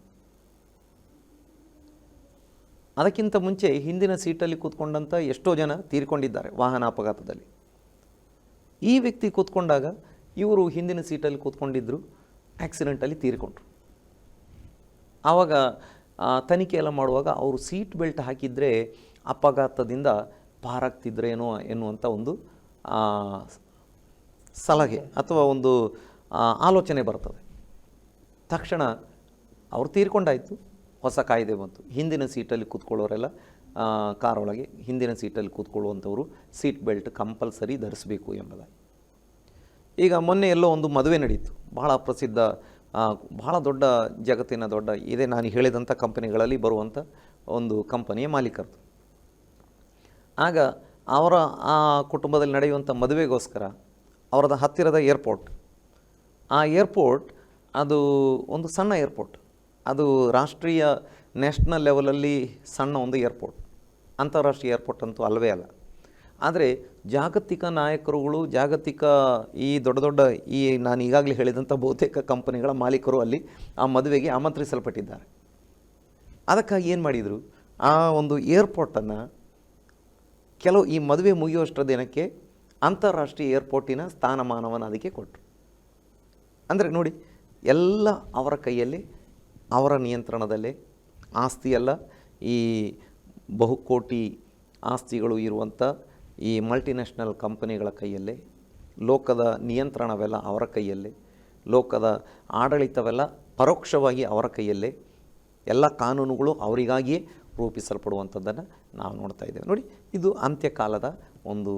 ಅದಕ್ಕಿಂತ ಮುಂಚೆ ಹಿಂದಿನ ಸೀಟಲ್ಲಿ ಕೂತ್ಕೊಂಡಂಥ ಎಷ್ಟೋ ಜನ ತೀರಿಕೊಂಡಿದ್ದಾರೆ ವಾಹನ ಅಪಘಾತದಲ್ಲಿ. ಈ ವ್ಯಕ್ತಿ ಕೂತ್ಕೊಂಡಾಗ ಇವರು ಹಿಂದಿನ ಸೀಟಲ್ಲಿ ಕೂತ್ಕೊಂಡಿದ್ದರು ಆ್ಯಕ್ಸಿಡೆಂಟಲ್ಲಿ ತೀರಿಕೊಂಡ್ರು. ಆವಾಗ ತನಿಖೆ ಎಲ್ಲ ಮಾಡುವಾಗ ಅವರು ಸೀಟ್ ಬೆಲ್ಟ್ ಹಾಕಿದರೆ ಅಪಘಾತದಿಂದ ಪಾರಾಗ್ತಿದ್ರೇನೋ ಎನ್ನುವಂಥ ಒಂದು ಸಲಹೆ ಅಥವಾ ಒಂದು ಆಲೋಚನೆ ಬರ್ತದೆ. ತಕ್ಷಣ ಅವ್ರು ತೀರ್ಕೊಂಡಾಯಿತು, ಹೊಸ ಕಾಯ್ದೆ ಬಂತು. ಹಿಂದಿನ ಸೀಟಲ್ಲಿ ಕೂತ್ಕೊಳ್ಳೋರೆಲ್ಲ ಕಾರ್ ಒಳಗೆ ಹಿಂದಿನ ಸೀಟಲ್ಲಿ ಕೂತ್ಕೊಳ್ಳುವಂಥವರು ಸೀಟ್ ಬೆಲ್ಟ್ ಕಂಪಲ್ಸರಿ ಧರಿಸಬೇಕು ಎಂಬುದಾಗಿ. ಈಗ ಮೊನ್ನೆ ಎಲ್ಲೋ ಒಂದು ಮದುವೆ ನಡೀತು. ಬಹಳ ಪ್ರಸಿದ್ಧ ಬಹಳ ದೊಡ್ಡ ಜಗತ್ತಿನ ದೊಡ್ಡ, ಇದೇ ನಾನು ಹೇಳಿದಂಥ ಕಂಪನಿಗಳಲ್ಲಿ ಬರುವಂಥ ಒಂದು ಕಂಪನಿಯ ಮಾಲೀಕರದು. ಆಗ ಅವರ ಆ ಕುಟುಂಬದಲ್ಲಿ ನಡೆಯುವಂಥ ಮದುವೆಗೋಸ್ಕರ ಅವರದ ಹತ್ತಿರದ ಏರ್ಪೋರ್ಟ್ ಆ ಏರ್ಪೋರ್ಟ್ ಅದು ಒಂದು ಸಣ್ಣ ಏರ್ಪೋರ್ಟ್ ಅದು ರಾಷ್ಟ್ರೀಯ ನ್ಯಾಷನಲ್ ಲೆವೆಲಲ್ಲಿ ಸಣ್ಣ ಒಂದು ಏರ್ಪೋರ್ಟ್, ಅಂತಾರಾಷ್ಟ್ರೀಯ ಏರ್ಪೋರ್ಟ್ ಅಂತೂ ಅಲ್ಲವೇ ಅಲ್ಲ. ಆದರೆ ಜಾಗತಿಕ ನಾಯಕರುಗಳು, ಜಾಗತಿಕ ಈ ದೊಡ್ಡ ದೊಡ್ಡ ಈ ನಾನು ಈಗಾಗಲೇ ಹೇಳಿದಂಥ ಬಹುತೇಕ ಕಂಪನಿಗಳ ಮಾಲೀಕರು ಅಲ್ಲಿ ಆ ಮದುವೆಗೆ ಆಮಂತ್ರಿಸಲ್ಪಟ್ಟಿದ್ದಾರೆ. ಅದಕ್ಕಾಗಿ ಏನು ಮಾಡಿದರು? ಆ ಒಂದು ಏರ್ಪೋರ್ಟನ್ನು ಕೆಲವು ಈ ಮದುವೆ ಮುಗಿಯುವಷ್ಟರ ದಿನಕ್ಕೆ ಅಂತಾರಾಷ್ಟ್ರೀಯ ಏರ್ಪೋರ್ಟಿನ ಸ್ಥಾನಮಾನವನ್ನು ಅದಕ್ಕೆ ಕೊಟ್ಟರು ಅಂದರೆ ನೋಡಿ, ಎಲ್ಲ ಅವರ ಕೈಯಲ್ಲಿ, ಅವರ ನಿಯಂತ್ರಣದಲ್ಲೇ ಆಸ್ತಿ ಎಲ್ಲ ಈ ಬಹುಕೋಟಿ ಆಸ್ತಿಗಳು ಇರುವಂಥ ಈ ಮಲ್ಟಿನ್ಯಾಷನಲ್ ಕಂಪನಿಗಳ ಕೈಯಲ್ಲೇ, ಲೋಕದ ನಿಯಂತ್ರಣವೆಲ್ಲ ಅವರ ಕೈಯಲ್ಲೇ, ಲೋಕದ ಆಡಳಿತವೆಲ್ಲ ಪರೋಕ್ಷವಾಗಿ ಅವರ ಕೈಯಲ್ಲೇ, ಎಲ್ಲ ಕಾನೂನುಗಳು ಅವರಿಗಾಗಿಯೇ ರೂಪಿಸಲ್ಪಡುವಂಥದ್ದನ್ನು ನಾವು ನೋಡ್ತಾ ಇದ್ದೇವೆ. ನೋಡಿ, ಇದು ಅಂತ್ಯಕಾಲದ ಒಂದು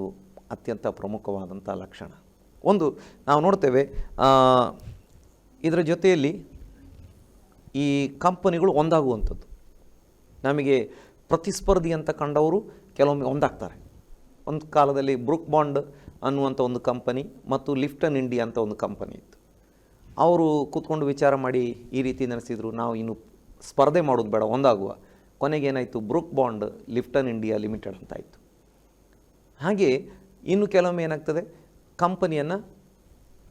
ಅತ್ಯಂತ ಪ್ರಮುಖವಾದಂಥ ಲಕ್ಷಣ. ಒಂದು, ನಾವು ನೋಡ್ತೇವೆ ಇದರ ಜೊತೆಯಲ್ಲಿ ಈ ಕಂಪನಿಗಳು ಒಂದಾಗುವಂಥದ್ದು. ನಮಗೆ ಪ್ರತಿಸ್ಪರ್ಧಿ ಅಂತ ಕಂಡವರು ಕೆಲವೊಮ್ಮೆ ಒಂದಾಗ್ತಾರೆ. ಒಂದು ಕಾಲದಲ್ಲಿ ಬ್ರೂಕ್ ಬಾಂಡ್ ಅನ್ನುವಂಥ ಒಂದು ಕಂಪನಿ ಮತ್ತು ಲಿಫ್ಟನ್ ಇಂಡಿಯಾ ಅಂತ ಒಂದು ಕಂಪನಿ ಇತ್ತು. ಅವರು ಕೂತ್ಕೊಂಡು ವಿಚಾರ ಮಾಡಿ ಈ ರೀತಿ ನಡೆಸಿದ್ರು, ನಾವು ಇನ್ನು ಸ್ಪರ್ಧೆ ಮಾಡೋದು ಬೇಡ, ಒಂದಾಗುವ. ಕೊನೆಗೆ ಏನಾಯಿತು? Brooke Bond Lipton India limited ಅಂತ ಆಯಿತು. ಹಾಗೆ ಇನ್ನು ಕೆಲವೊಮ್ಮೆ ಏನಾಗ್ತದೆ? ಕಂಪನಿಯನ್ನು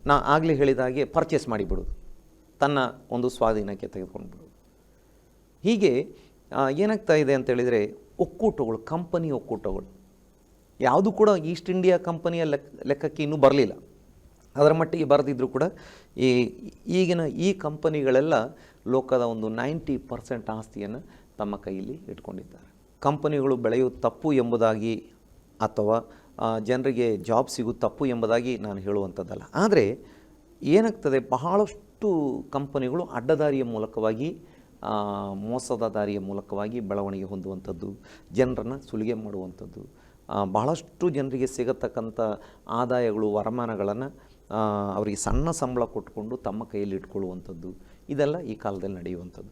ನಾ ಆಗಲೇ ಹೇಳಿದ ಹಾಗೆ ಪರ್ಚೇಸ್ ಮಾಡಿಬಿಡೋದು. ತನ್ನ ಒಂದು ಸ್ವಾಧೀನಕ್ಕೆ ತೆಗೆದುಕೊಂಡು ಹೀಗೆ ಏನಾಗ್ತಾ ಇದೆ ಅಂತ ಹೇಳಿದರೆ ಒಕ್ಕೂಟಗಳು, ಕಂಪನಿ ಒಕ್ಕೂಟಗಳು. ಯಾವುದು ಕೂಡ ಈಸ್ಟ್ ಇಂಡಿಯಾ ಕಂಪನಿಯ ಲೆಕ್ಕ ಲೆಕ್ಕಕ್ಕೆ ಇನ್ನೂ ಬರಲಿಲ್ಲ. ಅದರ ಮಟ್ಟಿಗೆ ಬರೆದಿದ್ದರೂ ಕೂಡ ಈ, ಈಗಿನ ಈ ಕಂಪನಿಗಳೆಲ್ಲ ಲೋಕದ ಒಂದು ನೈಂಟಿ ಪರ್ಸೆಂಟ್ ಆಸ್ತಿಯನ್ನು ತಮ್ಮ ಕೈಯಲ್ಲಿ ಇಟ್ಕೊಂಡಿದ್ದಾರೆ. ಕಂಪನಿಗಳು ಬೆಳೆಯು ತಪ್ಪು ಎಂಬುದಾಗಿ ಅಥವಾ ಜನರಿಗೆ ಜಾಬ್ ಸಿಗು ತಪ್ಪು ಎಂಬುದಾಗಿ ನಾನು ಹೇಳುವಂಥದ್ದಲ್ಲ. ಆದರೆ ಏನಾಗ್ತದೆ, ಬಹಳಷ್ಟು ಕಂಪನಿಗಳು ಅಡ್ಡದಾರಿಯ ಮೂಲಕವಾಗಿ ಮೋಸದ ದಾರಿಯ ಮೂಲಕವಾಗಿ ಬೆಳವಣಿಗೆ ಹೊಂದುವಂಥದ್ದು, ಜನರನ್ನು ಸುಲಿಗೆ ಮಾಡುವಂಥದ್ದು ಬಹಳಷ್ಟು ಜನರಿಗೆ ಸಿಗತಕ್ಕಂಥ ಆದಾಯಗಳು, ವರಮಾನಗಳನ್ನು ಅವರಿಗೆ ಸಣ್ಣ ಸಂಬಳ ಕೊಟ್ಟುಕೊಂಡು ತಮ್ಮ ಕೈಯಲ್ಲಿ ಇಟ್ಕೊಳ್ಳುವಂಥದ್ದು, ಇದೆಲ್ಲ ಈ ಕಾಲದಲ್ಲಿ ನಡೆಯುವಂಥದ್ದು.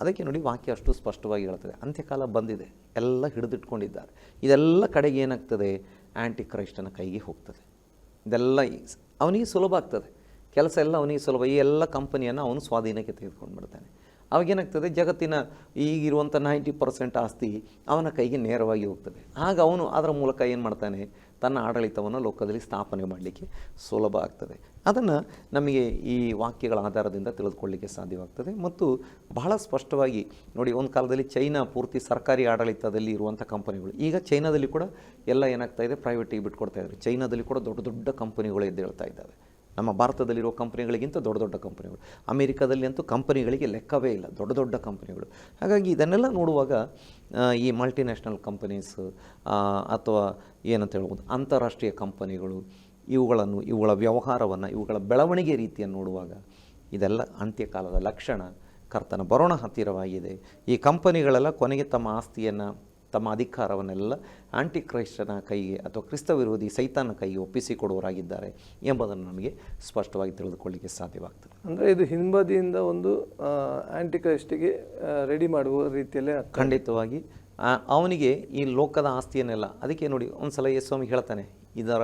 ಅದಕ್ಕೆ ನೋಡಿ ವಾಕ್ಯ ಅಷ್ಟು ಸ್ಪಷ್ಟವಾಗಿ ಹೇಳ್ತದೆ. ಅಂತ್ಯಕಾಲ ಬಂದಿದೆ. ಎಲ್ಲ ಹಿಡಿದಿಟ್ಕೊಂಡಿದ್ದಾರೆ. ಇದೆಲ್ಲ ಕಡೆಗೆ ಏನಾಗ್ತದೆ? ಆ್ಯಂಟಿ ಕ್ರೈಸ್ಟನ ಕೈಗೆ ಹೋಗ್ತದೆ. ಇದೆಲ್ಲ ಅವನಿಗೆ ಸುಲಭ ಆಗ್ತದೆ. ಕೆಲಸ ಎಲ್ಲ ಅವನಿಗೆ ಸುಲಭ. ಈ ಎಲ್ಲ ಕಂಪನಿಯನ್ನು ಅವನು ಸ್ವಾಧೀನಕ್ಕೆ ತೆಗೆದುಕೊಂಡು ಬಿಡ್ತಾನೆ. ಅವಾಗೇನಾಗ್ತದೆ ಜಗತ್ತಿನ ಈಗಿರುವಂಥ ನೈಂಟಿ ಪರ್ಸೆಂಟ್ ಆಸ್ತಿ ಅವನ ಕೈಗೆ ನೇರವಾಗಿ ಹೋಗ್ತದೆ. ಆಗ ಅವನು ಅದರ ಮೂಲಕ ಏನು ಮಾಡ್ತಾನೆ? ತನ್ನ ಆಡಳಿತವನ್ನು ಲೋಕದಲ್ಲಿ ಸ್ಥಾಪನೆ ಮಾಡಲಿಕ್ಕೆ ಸುಲಭ ಆಗ್ತದೆ. ಅದನ್ನು ನಮಗೆ ಈ ವಾಕ್ಯಗಳ ಆಧಾರದಿಂದ ತಿಳಿದುಕೊಳ್ಳಲಿಕ್ಕೆ ಸಾಧ್ಯವಾಗ್ತದೆ. ಮತ್ತು ಬಹಳ ಸ್ಪಷ್ಟವಾಗಿ ನೋಡಿ, ಒಂದು ಕಾಲದಲ್ಲಿ ಚೈನಾ ಪೂರ್ತಿ ಸರ್ಕಾರಿ ಆಡಳಿತದಲ್ಲಿ ಇರುವಂಥ ಕಂಪನಿಗಳು. ಈಗ ಚೈನಾದಲ್ಲಿ ಕೂಡ ಎಲ್ಲ ಏನಾಗ್ತಾ ಇದೆ? ಪ್ರೈವೇಟಿಗೆ ಬಿಟ್ಕೊಡ್ತಾ ಇದ್ದಾರೆ. ಚೈನಾದಲ್ಲಿ ಕೂಡ ದೊಡ್ಡ ದೊಡ್ಡ ಕಂಪನಿಗಳು ಎದ್ದೇಳ್ತಾ ಇದ್ದಾವೆ. ನಮ್ಮ ಭಾರತದಲ್ಲಿರುವ ಕಂಪ್ನಿಗಳಿಗಿಂತ ದೊಡ್ಡ ದೊಡ್ಡ ಕಂಪನಿಗಳು. ಅಮೇರಿಕಾದಲ್ಲಿ ಅಂತೂ ಕಂಪನಿಗಳಿಗೆ ಲೆಕ್ಕವೇ ಇಲ್ಲ. ದೊಡ್ಡ ದೊಡ್ಡ ಕಂಪನಿಗಳು. ಹಾಗಾಗಿ ಇದನ್ನೆಲ್ಲ ನೋಡುವಾಗ ಈ ಮಲ್ಟಿನ್ಯಾಷನಲ್ ಕಂಪನೀಸ್ ಅಥವಾ ಏನಂತ ಹೇಳ್ಬೋದು, ಅಂತಾರಾಷ್ಟ್ರೀಯ ಕಂಪನಿಗಳು, ಇವುಗಳನ್ನು, ಇವುಗಳ ವ್ಯವಹಾರವನ್ನು, ಇವುಗಳ ಬೆಳವಣಿಗೆ ರೀತಿಯನ್ನು ನೋಡುವಾಗ ಇದೆಲ್ಲ ಅಂತ್ಯಕಾಲದ ಲಕ್ಷಣ ಕರ್ತನ ಬರೋಣ ಹತ್ತಿರವಾಗಿದೆ. ಈ ಕಂಪನಿಗಳೆಲ್ಲ ಕೊನೆಗೆ ತಮ್ಮ ಆಸ್ತಿಯನ್ನು ತಮ್ಮ ಅಧಿಕಾರವನ್ನೆಲ್ಲ ಆಂಟಿ ಕ್ರೈಸ್ಟನ ಕೈಗೆ ಅಥವಾ ಕ್ರಿಸ್ತ ವಿರೋಧಿ ಸೈತಾನ ಕೈಗೆ ಒಪ್ಪಿಸಿಕೊಡುವರಾಗಿದ್ದಾರೆ ಎಂಬುದನ್ನು ನಮಗೆ ಸ್ಪಷ್ಟವಾಗಿ ತಿಳಿದುಕೊಳ್ಳಿಕ್ಕೆ ಸಾಧ್ಯವಾಗ್ತದೆ. ಅಂದರೆ ಇದು ಹಿಂಬದಿಯಿಂದ ಒಂದು ಆಂಟಿ ಕ್ರೈಸ್ಟಿಗೆ ರೆಡಿ ಮಾಡುವ ರೀತಿಯಲ್ಲೇ ಖಂಡಿತವಾಗಿ. ಅವನಿಗೆ ಈ ಲೋಕದ ಆಸ್ತಿಯನ್ನೆಲ್ಲ ಅದಕ್ಕೆ ನೋಡಿ ಒಂದು ಸಲ ಸ್ವಾಮಿ ಹೇಳ್ತಾನೆ ಇದರ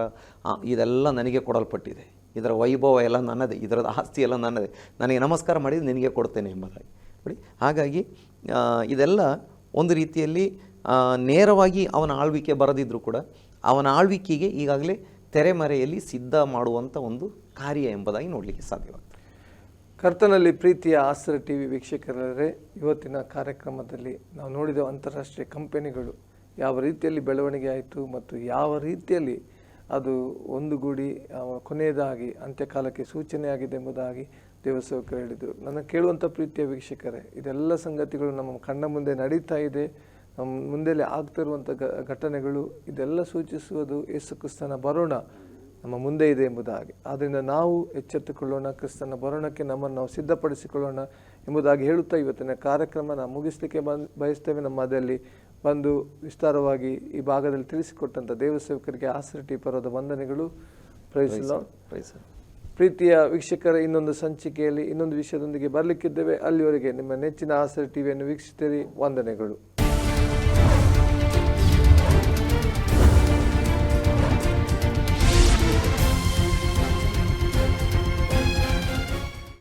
ಇದೆಲ್ಲ ನನಗೆ ಕೊಡಲ್ಪಟ್ಟಿದೆ. ಇದರ ವೈಭವ ಎಲ್ಲ ನನ್ನದೇ ಇದರ ಆಸ್ತಿ ಎಲ್ಲ ನನ್ನದೇ. ನನಗೆ ನಮಸ್ಕಾರ ಮಾಡಿದ್ದು ನಿನಗೆ ಕೊಡ್ತೇನೆ ಎಂಬುದಾಗಿ. ನೋಡಿ ಹಾಗಾಗಿ ಇದೆಲ್ಲ ಒಂದು ರೀತಿಯಲ್ಲಿ ನೇರವಾಗಿ ಅವನ ಆಳ್ವಿಕೆ ಬರದಿದ್ದರೂ ಕೂಡ ಅವನ ಆಳ್ವಿಕೆಗೆ ಈಗಾಗಲೇ ತೆರೆಮರೆಯಲ್ಲಿ ಸಿದ್ಧ ಮಾಡುವಂಥ ಒಂದು ಕಾರ್ಯ ಎಂಬುದಾಗಿ ನೋಡಲಿಕ್ಕೆ ಸಾಧ್ಯವಾಗ್ತದೆ. ಕರ್ತನಲ್ಲಿ ಪ್ರೀತಿಯ ಆಸರ ಟಿ ವಿ ವೀಕ್ಷಕರೇ, ಇವತ್ತಿನ ಕಾರ್ಯಕ್ರಮದಲ್ಲಿ ನಾವು ನೋಡಿದ ಅಂತಾರಾಷ್ಟ್ರೀಯ ಕಂಪನಿಗಳು ಯಾವ ರೀತಿಯಲ್ಲಿ ಬೆಳವಣಿಗೆ ಆಯಿತು ಮತ್ತು ಯಾವ ರೀತಿಯಲ್ಲಿ ಅದು ಒಂದುಗೂಡಿ ಕೊನೆಯದಾಗಿ ಅಂತ್ಯಕಾಲಕ್ಕೆ ಸೂಚನೆಯಾಗಿದೆ ಎಂಬುದಾಗಿ ದೇವಸೇವಕರು ಹೇಳಿದರು. ನನ್ನ ಕೇಳುವಂಥ ಪ್ರೀತಿಯ ವೀಕ್ಷಕರೇ, ಇದೆಲ್ಲ ಸಂಗತಿಗಳು ನಮ್ಮ ಕಣ್ಣ ಮುಂದೆ ನಡೀತಾ ಇದೆ. ನಮ್ಮ ಮುಂದೆಲೆ ಆಗ್ತಿರುವಂಥ ಘಟನೆಗಳು ಇದೆಲ್ಲ ಸೂಚಿಸುವುದು ಯೇಸು ಕ್ರಿಸ್ತನ ಬರೋಣ ನಮ್ಮ ಮುಂದೆ ಇದೆ ಎಂಬುದಾಗಿ. ಆದ್ದರಿಂದ ನಾವು ಎಚ್ಚೆತ್ತುಕೊಳ್ಳೋಣ ಕ್ರಿಸ್ತನ ಬರೋಣಕ್ಕೆ ನಮ್ಮನ್ನು ನಾವು ಸಿದ್ಧಪಡಿಸಿಕೊಳ್ಳೋಣ ಎಂಬುದಾಗಿ ಹೇಳುತ್ತಾ ಇವತ್ತಿನ ಕಾರ್ಯಕ್ರಮ ನಾವು ಮುಗಿಸಲಿಕ್ಕೆ ಬಂದ್ ಬಯಸ್ತೇವೆ. ನಮ್ಮ ಅದರಲ್ಲಿ ಬಂದು ವಿಸ್ತಾರವಾಗಿ ಈ ಭಾಗದಲ್ಲಿ ತಿಳಿಸಿಕೊಟ್ಟಂಥ ದೇವಸೇವಕರಿಗೆ ಆಸರಟಿ ಪರ್ವದ ವಂದನೆಗಳು. ಪ್ರೈಸ್ ಪ್ರೀತಿಯ ವೀಕ್ಷಕರ ಇನ್ನೊಂದು ಸಂಚಿಕೆಯಲ್ಲಿ ಇನ್ನೊಂದು ವಿಷಯದೊಂದಿಗೆ ಬರಲಿಕ್ಕಿದ್ದೇವೆ. ಅಲ್ಲಿವರೆಗೆ ನಿಮ್ಮ ನೆಚ್ಚಿನ ಆಸರ ಟಿವಿಯನ್ನು ವೀಕ್ಷಿಸಿರಿ. ವಂದನೆಗಳು.